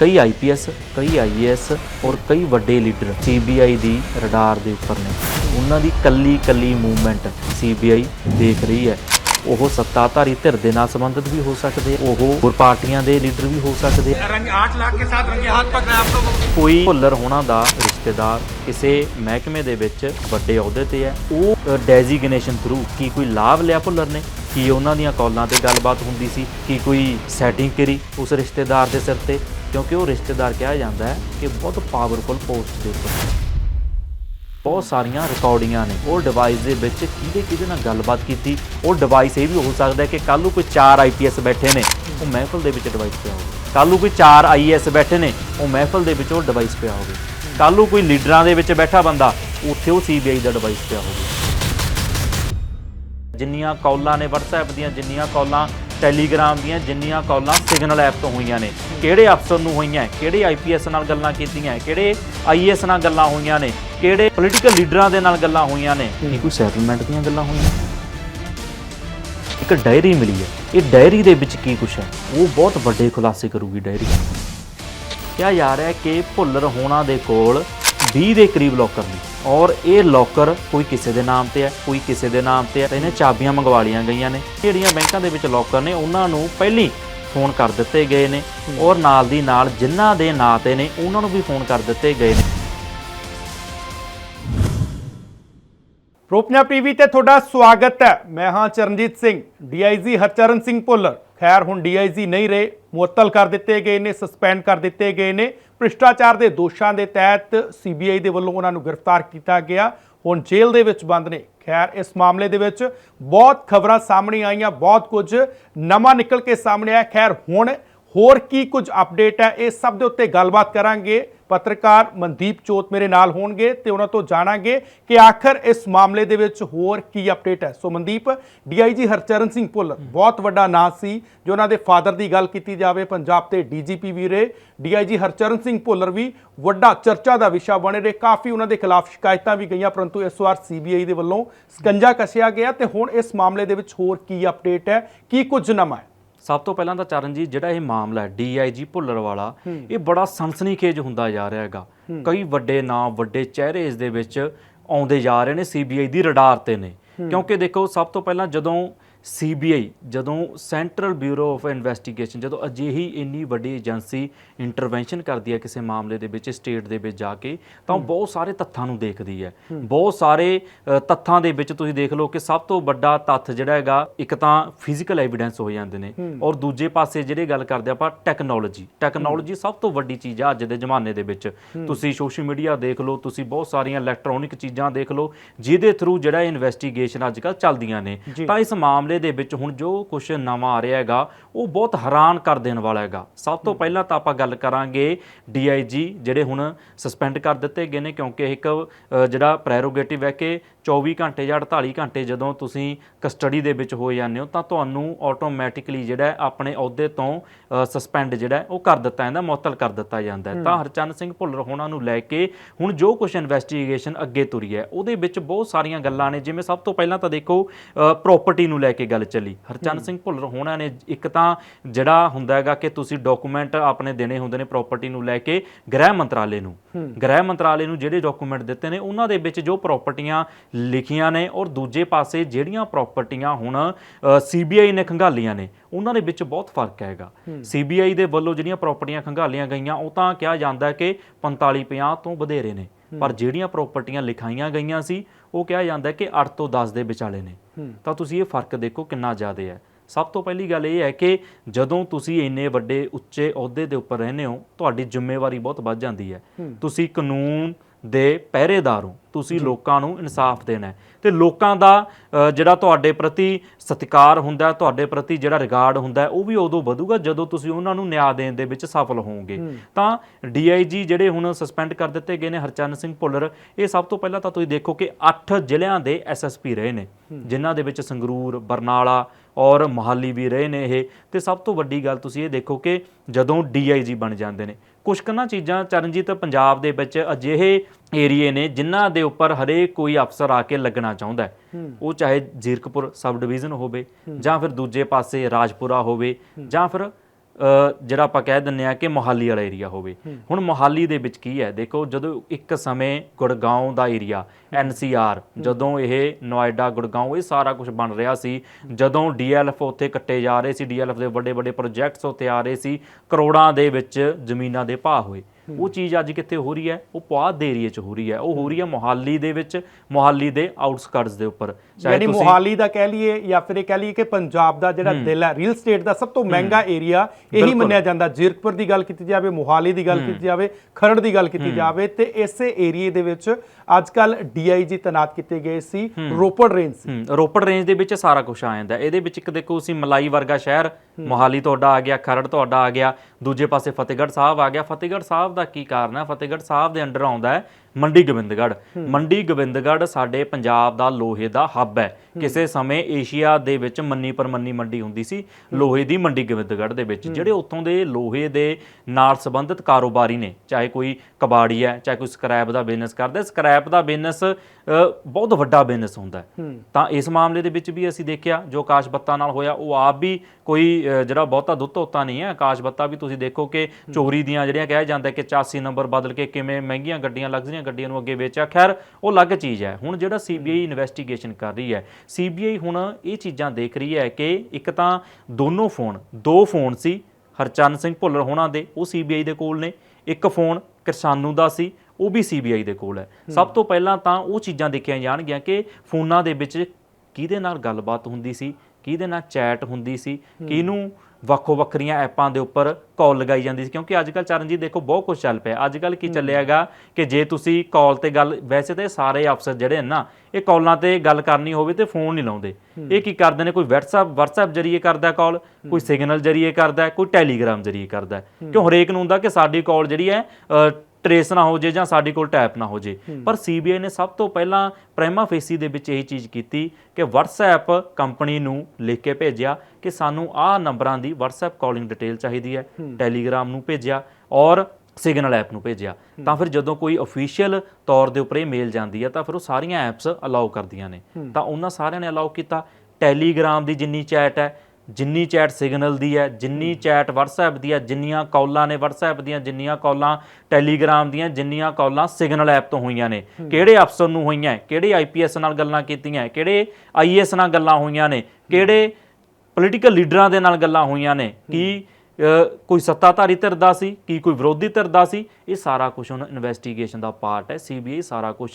ਕਈ ਆਈਪੀਐਸ ਕਈ ਆਈਏਐਸ ਔਰ ਕਈ ਵੱਡੇ ਲੀਡਰ ਸੀਬੀਆਈ ਦੀ ਰਡਾਰ ਦੇ ਉੱਪਰ ਨੇ। ਉਹਨਾਂ ਦੀ ਕੱਲੀ ਕੱਲੀ ਮੂਵਮੈਂਟ ਸੀਬੀਆਈ ਦੇਖ ਰਹੀ ਹੈ। ਉਹ ਸੱਤਾਧਾਰੀ ਧਿਰ ਦੇ ਨਾਲ ਸੰਬੰਧਿਤ ਵੀ ਹੋ ਸਕਦੇ ਉਹ ਹੋਰ ਪਾਰਟੀਆਂ ਦੇ ਲੀਡਰ ਵੀ ਹੋ ਸਕਦੇ। ਰੰਗ 8 ਲੱਖ ਕੇ ਸਾਥ ਰੰਗੇ ਹੱਥ ਪਕੜਾ ਆਪ ਲੋਗੋ ਕੋਈ ਭੁੱਲਰ ਹੋਣਾ ਦਾ ਰਿਸ਼ਤੇਦਾਰ ਕਿਸੇ ਮਹਿਕਮੇ ਦੇ ਵਿੱਚ ਵੱਡੇ ਅਹੁਦੇ ਤੇ ਹੈ। ਉਹ ਡੈਜ਼ਿਗਨੇਸ਼ਨ ਥਰੂ ਕੀ ਕੋਈ ਲਾਭ ਲਿਆ ਭੁੱਲਰ ਨੇ? ਕੀ ਉਹਨਾਂ ਦੀਆਂ ਕਾਲਾਂ ਤੇ ਗੱਲਬਾਤ ਹੁੰਦੀ ਸੀ? ਕੀ ਕੋਈ ਸੈਟਿੰਗ ਕਰੀ ਉਸ ਰਿਸ਼ਤੇਦਾਰ ਦੇ ਸਿਰ ਤੇ? ਕਿਉਂਕਿ ਉਹ ਰਿਸ਼ਤੇਦਾਰ ਕਿਹਾ ਜਾਂਦਾ ਹੈ ਕਿ ਬਹੁਤ ਪਾਵਰਫੁਲ ਪੋਸਟ ਦੇ ਉੱਪਰ। ਬਹੁਤ ਸਾਰੀਆਂ ਰਿਕਾਰਡਿੰਗਾਂ ਨੇ। ਉਹ ਡਿਵਾਈਸ ਦੇ ਵਿੱਚ ਕਿਹਦੇ ਕਿਹਦੇ ਨਾਲ ਗੱਲਬਾਤ ਕੀਤੀ। ਉਹ ਡਿਵਾਈਸ ਇਹ ਵੀ ਹੋ ਸਕਦਾ ਹੈ ਕਿ ਕੱਲ ਨੂੰ ਕੋਈ 4 ਆਈਪੀਐਸ ਬੈਠੇ ਨੇ, ਉਹ ਮਹਿਫਲ ਦੇ ਵਿੱਚ ਡਿਵਾਈਸ ਪਿਆ ਹੋਵੇ। ਕੱਲ ਨੂੰ ਕੋਈ 4 ਆਈਐਸ ਬੈਠੇ ਨੇ, ਉਹ ਮਹਿਫਲ ਦੇ ਵਿੱਚ ਉਹ ਡਿਵਾਈਸ ਪਿਆ ਹੋਵੇ। ਕੱਲ ਨੂੰ ਕੋਈ ਲੀਡਰਾਂ ਦੇ ਵਿੱਚ ਬੈਠਾ ਬੰਦਾ, ਉੱਥੇ ਉਹ ਸੀਬੀਆਈ ਦਾ ਡਿਵਾਈਸ ਪਿਆ ਹੋਵੇ। ਜਿੰਨੀਆਂ ਕਾਲਾਂ ਨੇ WhatsApp ਦੀਆਂ, ਜਿੰਨੀਆਂ ਕਾਲਾਂ ਟੈਲੀਗ੍ਰਾਮ ਦੀਆਂ ਜਿੰਨੀਆਂ ਕਾਲਾਂ ਸਿਗਨਲ ਐਪ ਤੋਂ ਹੋਈਆਂ ਨੇ। ਕਿਹੜੇ ਅਫਸਰ ਨੂੰ ਹੋਈਆਂ, ਕਿਹੜੇ ਆਈਪੀਐਸ ਨਾਲ ਗੱਲਾਂ ਕੀਤੀਆਂ, ਕਿਹੜੇ ਆਈਐਸ ਨਾਲ ਗੱਲਾਂ ਹੋਈਆਂ ਨੇ, ਕਿਹੜੇ ਪੋਲੀਟੀਕਲ ਲੀਡਰਾਂ ਦੇ ਨਾਲ ਗੱਲਾਂ ਹੋਈਆਂ ਨੇ। ਕੀ ਕੋਈ ਸੈਟਲਮੈਂਟ ਦੀਆਂ ਗੱਲਾਂ ਹੋਈਆਂ? ਇੱਕ ਡਾਇਰੀ ਮਿਲੀ ਹੈ। ਇਹ ਡਾਇਰੀ ਦੇ ਵਿੱਚ ਕੀ ਕੁਛ ਹੈ? ਉਹ ਬਹੁਤ ਵੱਡੇ ਖੁਲਾਸੇ ਕਰੂਗੀ ਡਾਇਰੀ। ਕਿਹਾ ਜਾ ਰਿਹਾ ਕਿ ਭੁੱਲਰ ਹੋਣਾ ਦੇ ਕੋਲ 20 ਦੇ ਕਰੀਬ ਲੋਕਰ ਨੇ। ਔਰ ਇਹ ਲੋਕਰ ਕੋਈ ਕਿਸੇ ਦੇ ਨਾਮ ਤੇ ਹੈ ਕੋਈ ਕਿਸੇ ਦੇ ਨਾਮ ਤੇ ਹੈ ਤੇ ਇਹਨੇ ਚਾਬੀਆਂ ਮੰਗਵਾ ਲਈਆਂ ਗਈਆਂ ਨੇ। ਜਿਹੜੀਆਂ ਬੈਂਕਾਂ ਦੇ ਵਿੱਚ ਲੋਕਰ ਨੇ ਉਹਨਾਂ ਨੂੰ ਪਹਿਲੀ ਫੋਨ ਕਰ ਦਿੱਤੇ ਗਏ ਨੇ। ਔਰ ਨਾਲ ਦੀ ਨਾਲ ਜਿਨ੍ਹਾਂ ਦੇ ਨਾਂ ਤੇ ਨੇ ਉਹਨਾਂ ਨੂੰ ਵੀ ਫੋਨ ਕਰ ਦਿੱਤੇ ਗਏ ਨੇ। ਰੂਪਨਿਆ ਟੀਵੀ ਤੇ ਤੁਹਾਡਾ ਸਵਾਗਤ ਹੈ। ਮੈਂ ਹਾਂ ਚਰਨਜੀਤ ਸਿੰਘ, ਡੀਆਈਜੀ ਹਰਚਰਨ ਸਿੰਘ ਭੁੱਲਰ। ਖੈਰ, ਹੁਣ ਡੀਆਈਜੀ ਨਹੀਂ ਰਹੇ, ਮੁਅੱਤਲ ਕਰ ਦਿੱਤੇ ਗਏ ਨੇ, ਸਸਪੈਂਡ ਕਰ ਦਿੱਤੇ ਗਏ ਨੇ। ਭ੍ਰਿਸ਼ਟਾਚਾਰ ਦੇ ਦੋਸ਼ਾਂ ਦੇ ਤਹਿਤ ਸੀਬੀਆਈ ਦੇ ਵੱਲੋਂ ਉਹਨਾਂ ਨੂੰ ਗ੍ਰਿਫਤਾਰ ਕੀਤਾ ਗਿਆ। ਹੁਣ ਜੇਲ੍ਹ ਦੇ ਵਿੱਚ ਬੰਦ ਨੇ। ਖੈਰ, ਇਸ ਮਾਮਲੇ ਦੇ ਵਿੱਚ ਬਹੁਤ ਖਬਰਾਂ ਸਾਹਮਣੇ ਆਈਆਂ, ਬਹੁਤ ਕੁਝ ਨਵਾਂ ਨਿਕਲ ਕੇ ਸਾਹਮਣੇ ਆਇਆ। ਖੈਰ, ਹੁਣ ਹੋਰ ਕੀ ਕੁਝ ਅਪਡੇਟ ਹੈ, ਇਹ ਸਭ ਦੇ ਉੱਤੇ ਗੱਲਬਾਤ ਕਰਾਂਗੇ। ਪੱਤਰਕਾਰ ਮਨਦੀਪ ਚੋਤ ਮੇਰੇ ਨਾਲ ਹੋਣਗੇ ਤੇ ਉਹਨਾਂ ਤੋਂ ਜਾਣਾਂਗੇ ਕਿ ਆਖਰ ਇਸ ਮਾਮਲੇ ਦੇ ਵਿੱਚ ਹੋਰ ਕੀ ਅਪਡੇਟ ਹੈ। ਸੋ ਮਨਦੀਪ, ਡੀਆਈਜੀ ਹਰਚਰਨ ਸਿੰਘ ਭੁੱਲਰ ਬਹੁਤ ਵੱਡਾ ਨਾਂ ਸੀ ਜੋ ਉਹਨਾਂ ਦੇ ਫਾਦਰ ਦੀ ਗੱਲ ਕੀਤੀ ਜਾਵੇ, ਪੰਜਾਬ ਤੇ ਡੀਜੀਪੀ ਵੀ ਰਹੇ ਡੀਆਈਜੀ ਹਰਚਰਨ ਸਿੰਘ ਭੁੱਲਰ ਵੀ ਵੱਡਾ ਚਰਚਾ ਦਾ ਵਿਸ਼ਾ ਬਣੇ ਰਹੇ। ਕਾਫੀ ਉਹਨਾਂ ਦੇ ਖਿਲਾਫ ਸ਼ਿਕਾਇਤਾਂ ਵੀ ਗਈਆਂ, ਪਰੰਤੂ ਇਸ ਵਾਰ ਸੀਬੀਆਈ ਦੇ ਵੱਲੋਂ ਸਕੰਜਾ ਕੱਸਿਆ ਗਿਆ ਤੇ ਹੁਣ ਇਸ ਮਾਮਲੇ ਦੇ ਵਿੱਚ ਹੋਰ ਕੀ ਅਪਡੇਟ ਹੈ, ਕੀ ਕੁਝ ਨਵਾਂ ਹੈ? ਸਭ ਤੋਂ ਪਹਿਲਾਂ ਤਾਂ ਚਰਨਜੀਤ ਜਿਹੜਾ ਇਹ ਮਾਮਲਾ ਹੈ ਡੀਆਈਜੀ ਭੁੱਲਰ ਵਾਲਾ ਇਹ ਬੜਾ ਸਨਸਨੀਖੇਜ ਹੁੰਦਾ ਜਾ ਰਿਹਾ ਹੈਗਾ। ਕਈ ਵੱਡੇ ਨਾਮ ਵੱਡੇ ਚਿਹਰੇ ਇਸ ਦੇ ਵਿੱਚ ਆਉਂਦੇ ਜਾ ਰਹੇ ਨੇ ਸੀਬੀਆਈ ਦੀ ਰਡਾਰ ਤੇ ਨੇ। ਕਿਉਂਕਿ ਦੇਖੋ ਸਭ ਤੋਂ ਪਹਿਲਾਂ ਜਦੋਂ ਸੀਬੀਆਈ ਜਦੋਂ ਸੈਂਟਰਲ ਬਿਊਰੋ ਆਫ ਇਨਵੈਸਟੀਗੇਸ਼ਨ ਜਦੋਂ ਅਜਿਹੀ ਇੰਨੀ ਵੱਡੀ ਏਜੰਸੀ ਇੰਟਰਵੈਂਸ਼ਨ ਕਰਦੀ ਹੈ ਕਿਸੇ ਮਾਮਲੇ ਦੇ ਵਿੱਚ ਸਟੇਟ ਦੇ ਵਿੱਚ ਜਾ ਕੇ ਤਾਂ ਉਹ ਬਹੁਤ ਸਾਰੇ ਤੱਥਾਂ ਨੂੰ ਦੇਖਦੀ ਹੈ। ਬਹੁਤ ਸਾਰੇ ਤੱਥਾਂ ਦੇ ਵਿੱਚ ਤੁਸੀਂ ਦੇਖ ਲਓ ਕਿ ਸਭ ਤੋਂ ਵੱਡਾ ਤੱਥ ਜਿਹੜਾ ਹੈਗਾ ਇੱਕ ਤਾਂ ਫਿਜ਼ੀਕਲ ਐਵੀਡੈਂਸ ਹੋ ਜਾਂਦੇ ਨੇ ਔਰ ਦੂਜੇ ਪਾਸੇ ਜਿਹੜੇ ਗੱਲ ਕਰਦੇ ਆਪਾਂ ਟੈਕਨੋਲੋਜੀ ਟੈਕਨੋਲੋਜੀ ਸਭ ਤੋਂ ਵੱਡੀ ਚੀਜ਼ ਆ ਅੱਜ ਦੇ ਜ਼ਮਾਨੇ ਦੇ ਵਿੱਚ। ਤੁਸੀਂ ਸੋਸ਼ਲ ਮੀਡੀਆ ਦੇਖ ਲਓ ਤੁਸੀਂ ਬਹੁਤ ਸਾਰੀਆਂ ਇਲੈਕਟ੍ਰੋਨਿਕ ਚੀਜ਼ਾਂ ਦੇਖ ਲਓ ਜਿਹਦੇ ਥਰੂ ਜਿਹੜਾ ਇਨਵੈਸਟੀਗੇਸ਼ਨ ਅੱਜ ਕੱਲ੍ਹ ਚੱਲਦੀਆਂ ਨੇ ਤਾਂ ਇਸ ਮਾਮਲੇ ਦੇ ਵਿੱਚ ਹੁਣ ਜੋ ਕੁਝ ਨਵਾਂ ਆ ਰਿਹਾ ਹੈਗਾ ਉਹ ਬਹੁਤ ਹੈਰਾਨ ਕਰ ਦੇਣ ਵਾਲਾ ਹੈਗਾ। ਸਭ ਤੋਂ ਪਹਿਲਾਂ ਤਾਂ ਆਪਾਂ ਗੱਲ ਕਰਾਂਗੇ ਡੀਆਈਜੀ ਜਿਹੜੇ ਹੁਣ ਸਸਪੈਂਡ ਕਰ ਦਿੱਤੇ ਗਏ ਨੇ ਕਿਉਂਕਿ ਇੱਕ ਜਿਹੜਾ ਪ੍ਰੈਰੋਗੇਟਿਵ ਹੈ ਕਿ 24 ਘੰਟੇ ਜਾਂ 48 ਘੰਟੇ ਜਦੋਂ ਤੁਸੀਂ ਕਸਟਡੀ ਦੇ ਵਿੱਚ ਹੋ ਜਾਂਦੇ ਹੋ ਤਾਂ ਤੁਹਾਨੂੰ ਆਟੋਮੈਟਿਕਲੀ ਜਿਹੜਾ ਆਪਣੇ ਅਹੁਦੇ ਤੋਂ ਸਸਪੈਂਡ ਜਿਹੜਾ ਉਹ ਕਰ ਦਿੱਤਾ ਜਾਂਦਾ ਮੁਅੱਤਲ ਕਰ ਦਿੱਤਾ ਜਾਂਦਾ ਤਾਂ ਹਰਚੰਦ ਸਿੰਘ ਭੁੱਲਰ ਹੋਣਾ ਨੂੰ ਲੈ ਕੇ ਹੁਣ ਜੋ ਕੁਝ ਇਨਵੈਸਟੀਗੇਸ਼ਨ ਅੱਗੇ ਤੁਰੀ ਹੈ ਉਹਦੇ ਵਿੱਚ ਬਹੁਤ ਸਾਰੀਆਂ ਗੱਲਾਂ ਨੇ। ਜਿਵੇਂ ਸਭ ਤੋਂ ਪਹਿਲਾਂ ਤਾਂ ਦੇਖੋ ਪ੍ਰਾਪਰਟੀ ਨੂੰ ਲੈ ਕੇ ਗੱਲ ਚੱਲੀ। ਹਰਚੰਦ ਸਿੰਘ ਭੁੱਲਰ ਹੋਣਾ ਨੇ ਇੱਕ ਤਾਂ ਜਿਹੜਾ ਹੁੰਦਾ ਹੈਗਾ ਕਿ ਤੁਸੀਂ ਡਾਕੂਮੈਂਟ ਆਪਣੇ ਦੇਣੇ ਹੁੰਦੇ ਨੇ ਪ੍ਰਾਪਰਟੀ ਨੂੰ ਲੈ ਕੇ ਗ੍ਰਹਿ ਮੰਤਰਾਲੇ ਨੂੰ। ਗ੍ਰਹਿ ਮੰਤਰਾਲੇ ਨੂੰ ਜਿਹੜੇ ਡਾਕੂਮੈਂਟ ਦਿੱਤੇ ਨੇ ਉਹਨਾਂ ਦੇ ਵਿੱਚ ਜੋ ਪ੍ਰਾਪਰਟੀਆਂ ਲਿਖੀਆਂ ਨੇ ਔਰ ਦੂਜੇ ਪਾਸੇ ਜਿਹੜੀਆਂ ਪ੍ਰਾਪਰਟੀਆਂ ਹੁਣ ਸੀਬੀਆਈ ਨੇ ਖੰਗਾਲੀਆਂ ਨੇ ਉਹਨਾਂ ਦੇ ਵਿੱਚ ਬਹੁਤ ਫ਼ਰਕ ਹੈਗਾ। ਸੀਬੀਆਈ ਦੇ ਵੱਲੋਂ ਜਿਹੜੀਆਂ ਪ੍ਰਾਪਰਟੀਆਂ ਖੰਗਾਲੀਆਂ ਗਈਆਂ ਉਹ ਤਾਂ ਕਿਹਾ ਜਾਂਦਾ ਕਿ 45 50 ਤੋਂ ਵਧੇਰੇ ਨੇ। ਪਰ ਜਿਹੜੀਆਂ ਪ੍ਰਾਪਰਟੀਆਂ ਲਿਖਾਈਆਂ ਗਈਆਂ ਸੀ ਉਹ ਕਿਹਾ ਜਾਂਦਾ ਕਿ 8 ਤੋਂ 10 ਦੇ ਵਿਚਾਲੇ ਨੇ। ਤਾਂ ਤੁਸੀਂ ਇਹ ਫ਼ਰਕ ਦੇਖੋ ਕਿੰਨਾ ਜ਼ਿਆਦਾ ਹੈ। ਸਭ ਤੋਂ ਪਹਿਲੀ ਗੱਲ ਇਹ ਹੈ ਕਿ ਜਦੋਂ ਤੁਸੀਂ ਇੰਨੇ ਵੱਡੇ ਉੱਚੇ ਅਹੁਦੇ ਦੇ ਉੱਪਰ ਰਹਿੰਦੇ ਹੋ ਤੁਹਾਡੀ ਜ਼ਿੰਮੇਵਾਰੀ ਬਹੁਤ ਵੱਧ ਜਾਂਦੀ ਹੈ। ਤੁਸੀਂ ਕਾਨੂੰਨ ਦੇ ਪਹਿਰੇਦਾਰ ਹੋ। ਤੁਸੀਂ ਲੋਕਾਂ ਨੂੰ ਇਨਸਾਫ ਦੇਣਾ ਹੈ। ਤੇ ਲੋਕਾਂ ਦਾ ਜਿਹੜਾ ਤੁਹਾਡੇ ਪ੍ਰਤੀ ਸਤਿਕਾਰ ਹੁੰਦਾ ਹੈ, ਤੁਹਾਡੇ ਪ੍ਰਤੀ ਜਿਹੜਾ ਰਿਗਾਰਡ ਹੁੰਦਾ ਹੈ, ਉਹ ਵੀ ਉਦੋਂ ਵਧੂਗਾ ਜਦੋਂ ਤੁਸੀਂ ਉਹਨਾਂ ਨੂੰ ਨਿਆਂ ਦੇਣ ਦੇ ਵਿੱਚ ਸਫਲ ਹੋਵੋਗੇ। ਤਾਂ ਡੀਆਈਜੀ ਜਿਹੜੇ ਹੁਣ ਸਸਪੈਂਡ ਕਰ ਦਿੱਤੇ ਗਏ ਨੇ ਹਰਚੰਦ ਸਿੰਘ ਭੁੱਲਰ ਇਹ ਸਭ ਤੋਂ ਪਹਿਲਾਂ ਤਾਂ ਤੁਸੀਂ ਦੇਖੋ ਕਿ 8 ਜ਼ਿਲ੍ਹਿਆਂ ਦੇ ਐਸਐਸਪੀ ਰਹੇ ਨੇ ਜਿਨ੍ਹਾਂ ਦੇ ਵਿੱਚ ਸੰਗਰੂਰ ਬਰਨਾਲਾ ਔਰ ਮੋਹਾਲੀ ਵੀ ਰਹੇ ਨੇ ਇਹ। ਤੇ ਸਭ ਤੋਂ ਵੱਡੀ ਗੱਲ ਤੁਸੀਂ ਇਹ ਦੇਖੋ ਕਿ ਜਦੋਂ ਡੀਆਈਜੀ ਬਣ ਜਾਂਦੇ ਨੇ ਕੁਝ ਕੁ ਚੀਜ਼ਾਂ ਚਰਨਜੀਤ ਪੰਜਾਬ ਦੇ ਵਿੱਚ ਅਜਿਹੇ ਏਰੀਏ ਨੇ ਜਿਨ੍ਹਾਂ ਦੇ ਉੱਪਰ ਹਰੇਕ ਕੋਈ ਅਫਸਰ ਆ ਕੇ ਲੱਗਣਾ ਚਾਹੁੰਦਾ ਉਹ ਚਾਹੇ ਜ਼ੀਰਕਪੁਰ ਸਬ ਡਿਵੀਜ਼ਨ ਹੋਵੇ ਜਾਂ ਫਿਰ ਦੂਜੇ ਪਾਸੇ ਰਾਜਪੁਰਾ ਹੋਵੇ ਜਾਂ ਫਿਰ ਜਿਹੜਾ ਆਪਾਂ ਕਹਿ ਦਿੰਨੇ ਆ ਕਿ ਮੋਹਾਲੀ ਵਾਲਾ ਏਰੀਆ ਹੋਵੇ। ਹੁਣ ਮੋਹਾਲੀ ਦੇ ਵਿੱਚ ਕੀ ਹੈ? ਦੇਖੋ ਜਦੋਂ ਇੱਕ ਸਮੇਂ ਗੁੜਗਾਉਂ ਦਾ ਏਰੀਆ ਐਨਸੀਆਰ ਜਦੋਂ ਇਹ ਨੋਇਡਾ ਗੁੜਗਾਉਂ ਇਹ ਸਾਰਾ ਕੁਝ ਬਣ ਰਿਹਾ ਸੀ। ਜਦੋਂ ਡੀਐਲਐਫ ਉੱਥੇ ਕੱਟੇ ਜਾ ਰਹੇ ਸੀ ਡੀਐਲਐਫ ਦੇ ਵੱਡੇ ਵੱਡੇ ਪ੍ਰੋਜੈਕਟਸ ਉੱਤੇ ਆ ਰਹੇ ਸੀ ਕਰੋੜਾਂ ਦੇ ਵਿੱਚ ਜ਼ਮੀਨਾਂ ਦੇ ਭਾਅ ਹੋਏ। ਉਹ ਚੀਜ਼ ਅੱਜ ਕਿੱਥੇ ਹੋ ਰਹੀ ਹੈ? ਉਹ ਪੁਆਧ ਦੇ ਏਰੀਏ 'ਚ ਹੋ ਰਹੀ ਹੈ। ਉਹ ਹੋ ਰਹੀ ਹੈ ਮੋਹਾਲੀ ਦੇ ਵਿੱਚ ਮੋਹਾਲੀ ਦੇ ਆਊਟਸਕਰਟਸ ਦੇ ਉੱਪਰ। ਯਾਨੀ ਮੋਹਾਲੀ ਦਾ ਕਹਿ ਲਈਏ ਜਾਂ ਫਿਰ ਇਹ ਕਹਿ ਲਈਏ ਕਿ ਪੰਜਾਬ ਦਾ ਜਿਹੜਾ ਦਿਲ ਹੈ ਰੀਅਲ ਸਟੇਟ ਦਾ ਸਭ ਤੋਂ ਮਹਿੰਗਾ ਏਰੀਆ ਇਹੀ ਮੰਨਿਆ ਜਾਂਦਾ। ਜ਼ੀਰਕਪੁਰ ਦੀ ਗੱਲ ਕੀਤੀ ਜਾਵੇ ਮੋਹਾਲੀ ਦੀ ਗੱਲ ਕੀਤੀ ਜਾਵੇ ਖਰੜ ਦੀ ਗੱਲ ਕੀਤੀ ਜਾਵੇ ਤੇ ਇਸੇ ਏਰੀਏ ਦੇ ਵਿੱਚ ਅੱਜ ਕੱਲ ਡੀਆਈਜੀ ਤੈਨਾਤ ਕੀਤੇ ਗਏ ਸੀ ਰੋਪੜ ਰੇਂਜ ਸੀ। ਰੋਪੜ ਰੇਂਜ ਦੇ ਵਿੱਚ ਸਾਰਾ ਕੁਝ ਆ ਜਾਂਦਾ। ਇਹਦੇ ਵਿੱਚ ਇੱਕ ਦੇਖੋ ਤੁਸੀਂ ਮਲਾਈ ਵਰਗਾ ਸ਼ਹਿਰ ਮੋਹਾਲੀ ਤੁਹਾਡਾ ਆ ਗਿਆ, ਖਰੜ ਤੁਹਾਡਾ ਆ ਗਿਆ, ਦੂਜੇ ਪਾਸੇ ਫਤਿਹਗੜ੍ਹ ਸਾਹਿਬ ਆ ਗਿਆ। ਫਤਿਹਗੜ੍ਹ ਸਾਹਿਬ ਦਾ ਕੀ ਕਾਰਨ ਹੈ? ਫਤਿਹਗੜ੍ਹ ਸਾਹਿਬ ਦੇ ਅੰਡਰ ਆਉਂਦਾ ਹੈ ਮੰਡੀ ਗੋਬਿੰਦਗੜ੍ਹ। ਮੰਡੀ ਗੋਬਿੰਦਗੜ੍ਹ ਸਾਡੇ ਪੰਜਾਬ ਦਾ ਲੋਹੇ ਦਾ ਹੱਬ ਹੈ। ਕਿਸੇ ਸਮੇਂ ਏਸ਼ੀਆ ਦੇ ਵਿੱਚ ਮੰਨੀ ਪਰਮੰਨੀ ਮੰਡੀ ਹੁੰਦੀ ਸੀ ਲੋਹੇ ਦੀ ਮੰਡੀ ਗੋਬਿੰਦਗੜ੍ਹ ਦੇ ਵਿੱਚ ਜਿਹੜੇ ਉੱਥੋਂ ਦੇ ਲੋਹੇ ਦੇ ਨਾਲ ਸੰਬੰਧਿਤ ਕਾਰੋਬਾਰੀ ਨੇ ਚਾਹੇ ਕੋਈ ਕਬਾੜੀ ਹੈ ਚਾਹੇ ਕੋਈ ਸਕ੍ਰੈਪ ਦਾ ਬਿਜ਼ਨਸ ਕਰਦਾ ਸਕ੍ਰੈਪ ਦਾ ਬਿਜ਼ਨਸ ਬਹੁਤ ਵੱਡਾ ਬਿਜ਼ਨਸ ਹੁੰਦਾ ਤਾਂ ਇਸ ਮਾਮਲੇ ਦੇ ਵਿੱਚ ਵੀ ਅਸੀਂ ਦੇਖਿਆ ਜੋ ਆਕਾਸ਼ ਬੱਤਾ ਨਾਲ ਹੋਇਆ ਉਹ ਆਪ ਵੀ ਕੋਈ ਜਿਹੜਾ ਬਹੁਤਾ ਦੁੱਧ ਧੋਤਾ ਨਹੀਂ ਹੈ ਆਕਾਸ਼ ਬੱਤਾ ਵੀ ਤੁਸੀਂ ਦੇਖੋ ਕਿ ਚੋਰੀ ਦੀਆਂ ਜਿਹੜੀਆਂ ਕਿਹਾ ਜਾਂਦਾ ਕਿ 84 ਨੰਬਰ ਬਦਲ ਕੇ ਕਿਵੇਂ ਮਹਿੰਗੀਆਂ ਗੱਡੀਆਂ ਲਗਜ਼ਰੀਆਂ ਗੱਡੀਆਂ ਨੂੰ ਅੱਗੇ ਵੇਚਿਆ। ਖੈਰ ਉਹ ਅਲੱਗ ਚੀਜ਼ ਹੈ। ਹੁਣ ਜਿਹੜਾ ਸੀਬੀਆਈ ਇਨਵੈਸਟੀਗੇਸ਼ਨ ਕਰ ਰਹੀ ਹੈ ਸੀਬੀਆਈ ਹੁਣ ਇਹ ਚੀਜ਼ਾਂ ਦੇਖ ਰਹੀ ਹੈ ਕਿ ਇੱਕ ਤਾਂ ਦੋਨੋਂ ਫੋਨ ਦੋ ਫੋਨ ਸੀ ਹਰਚਰਨ ਸਿੰਘ ਭੁੱਲਰ ਹੋਣਾ ਦੇ ਉਹ ਸੀਬੀਆਈ ਦੇ ਕੋਲ ਨੇ। ਇੱਕ ਫੋਨ ਕਿਰਸਾਨੂ ਦਾ ਸੀ ਉਹ ਵੀ ਸੀਬੀਆਈ ਦੇ ਕੋਲ ਹੈ। ਸਭ ਤੋਂ ਪਹਿਲਾਂ ਤਾਂ ਉਹ ਚੀਜ਼ਾਂ ਦੇਖੀਆਂ ਜਾਣਗੀਆਂ ਕਿ ਫੋਨਾਂ ਦੇ ਵਿੱਚ ਕਿਹਦੇ ਨਾਲ ਗੱਲਬਾਤ ਹੁੰਦੀ ਸੀ ਕਿਹਦੇ ਨਾਲ ਚੈਟ ਹੁੰਦੀ ਸੀ ਕਿਹਨੂੰ ਵੱਖੋ ਵੱਖਰੀਆਂ ਐਪਾਂ ਦੇ ਉੱਪਰ ਕਾਲ ਲਗਾਈ ਜਾਂਦੀ ਸੀ ਕਿਉਂਕਿ ਅੱਜ ਕੱਲ ਚਰਨਜੀਤ ਦੇਖੋ ਬਹੁਤ ਕੁਝ ਚੱਲ ਪਿਆ। ਅੱਜ ਕੱਲ ਕੀ ਚੱਲਿਆਗਾ ਕਿ ਜੇ ਤੁਸੀਂ ਕਾਲ ਤੇ ਗੱਲ ਵੈਸੇ ਤਾਂ ਸਾਰੇ ਅਫਸਰ ਜਿਹੜੇ ਨੇ ਨਾ ਇਹ ਕਾਲਾਂ ਤੇ ਗੱਲ ਕਰਨੀ ਹੋਵੇ ਤੇ ਫੋਨ ਨਹੀਂ ਲਾਉਂਦੇ। ਇਹ ਕੀ ਕਰਦੇ ਨੇ ਕੋਈ WhatsApp WhatsApp ਜਰੀਏ ਕਰਦਾ ਕਾਲ ਕੋਈ ਸਿਗਨਲ ਜਰੀਏ ਕਰਦਾ ਕੋਈ ਟੈਲੀਗ੍ਰਾਮ ਜਰੀਏ ਕਰਦਾ। ਕਿਉਂ ਹਰੇਕ ਨੂੰ ਹੁੰਦਾ ਕਿ ਸਾਡੀ ਕਾਲ ਜਿਹੜੀ ਹੈ ਟਰੇਸ ਨਾ ਹੋ ਜੇ ਜਾਂ ਸਾਡੇ ਕੋਲ ਟੈਪ ਨਾ ਹੋ ਜੇ। ਪਰ ਸੀਬੀਆਈ ਨੇ ਸਭ ਤੋਂ ਪਹਿਲਾਂ ਪ੍ਰਾਈਮਾ ਫੇਸੀ ਦੇ ਵਿੱਚ ਇਹ ਚੀਜ਼ ਕੀਤੀ ਕਿ WhatsApp ਕੰਪਨੀ ਨੂੰ ਲਿਖ ਕੇ ਭੇਜਿਆ ਕਿ ਸਾਨੂੰ ਆਹ ਨੰਬਰਾਂ ਦੀ WhatsApp ਕਾਲਿੰਗ ਡਿਟੇਲ ਚਾਹੀਦੀ ਹੈ ਟੈਲੀਗ੍ਰਾਮ ਨੂੰ ਭੇਜਿਆ ਔਰ ਸਿਗਨਲ ਐਪ ਨੂੰ ਭੇਜਿਆ। ਤਾਂ ਫਿਰ ਜਦੋਂ ਕੋਈ ਅਫੀਸ਼ੀਅਲ ਤੌਰ ਦੇ ਉੱਪਰ ਇਹ ਮੇਲ ਜਾਂਦੀ ਹੈ ਤਾਂ ਫਿਰ ਉਹ ਸਾਰੀਆਂ ਐਪਸ ਅਲਾਉ ਕਰਦੀਆਂ ਨੇ। ਤਾਂ ਉਹਨਾਂ ਸਾਰਿਆਂ ਨੇ ਅਲਾਉ ਕੀਤਾ। ਟੈਲੀਗ੍ਰਾਮ ਦੀ ਜਿੰਨੀ ਚੈਟ ਹੈ ਜਿੰਨੀ ਚੈਟ ਸਿਗਨਲ ਦੀ ਹੈ ਜਿੰਨੀ ਚੈਟ WhatsApp ਦੀ ਹੈ ਜਿੰਨੀਆਂ ਕਾਲਾਂ ਨੇ WhatsApp ਦੀਆਂ ਜਿੰਨੀਆਂ ਕਾਲਾਂ ਟੈਲੀਗ੍ਰਾਮ ਦੀਆਂ ਜਿੰਨੀਆਂ ਕਾਲਾਂ ਸਿਗਨਲ ਐਪ ਤੋਂ ਹੋਈਆਂ ਨੇ। ਕਿਹੜੇ ਅਫਸਰ ਨੂੰ ਹੋਈਆਂ ਕਿਹੜੇ ਆਈਪੀਐਸ ਨਾਲ ਗੱਲਾਂ ਕੀਤੀਆਂ ਕਿਹੜੇ ਆਈਐਸ ਨਾਲ ਗੱਲਾਂ ਹੋਈਆਂ ਨੇ? ਕਿਹੜੇ ਪੋਲੀਟੀਕਲ ਲੀਡਰਾਂ ਦੇ ਨਾਲ ਗੱਲਾਂ ਹੋਈਆਂ ਨੇ? ਕੀ ਕੋਈ ਸੱਤਾਧਾਰੀ ਧਿਰ ਦਾ ਸੀ ਕੀ ਕੋਈ ਵਿਰੋਧੀ ਧਿਰ ਦਾ ਸੀ ਇਹ ਸਾਰਾ ਕੁਝ ਹੁਣ ਇਨਵੈਸਟੀਗੇਸ਼ਨ ਦਾ ਪਾਰਟ ਹੈ ਸੀਬੀਆਈ ਸਾਰਾ ਕੁਝ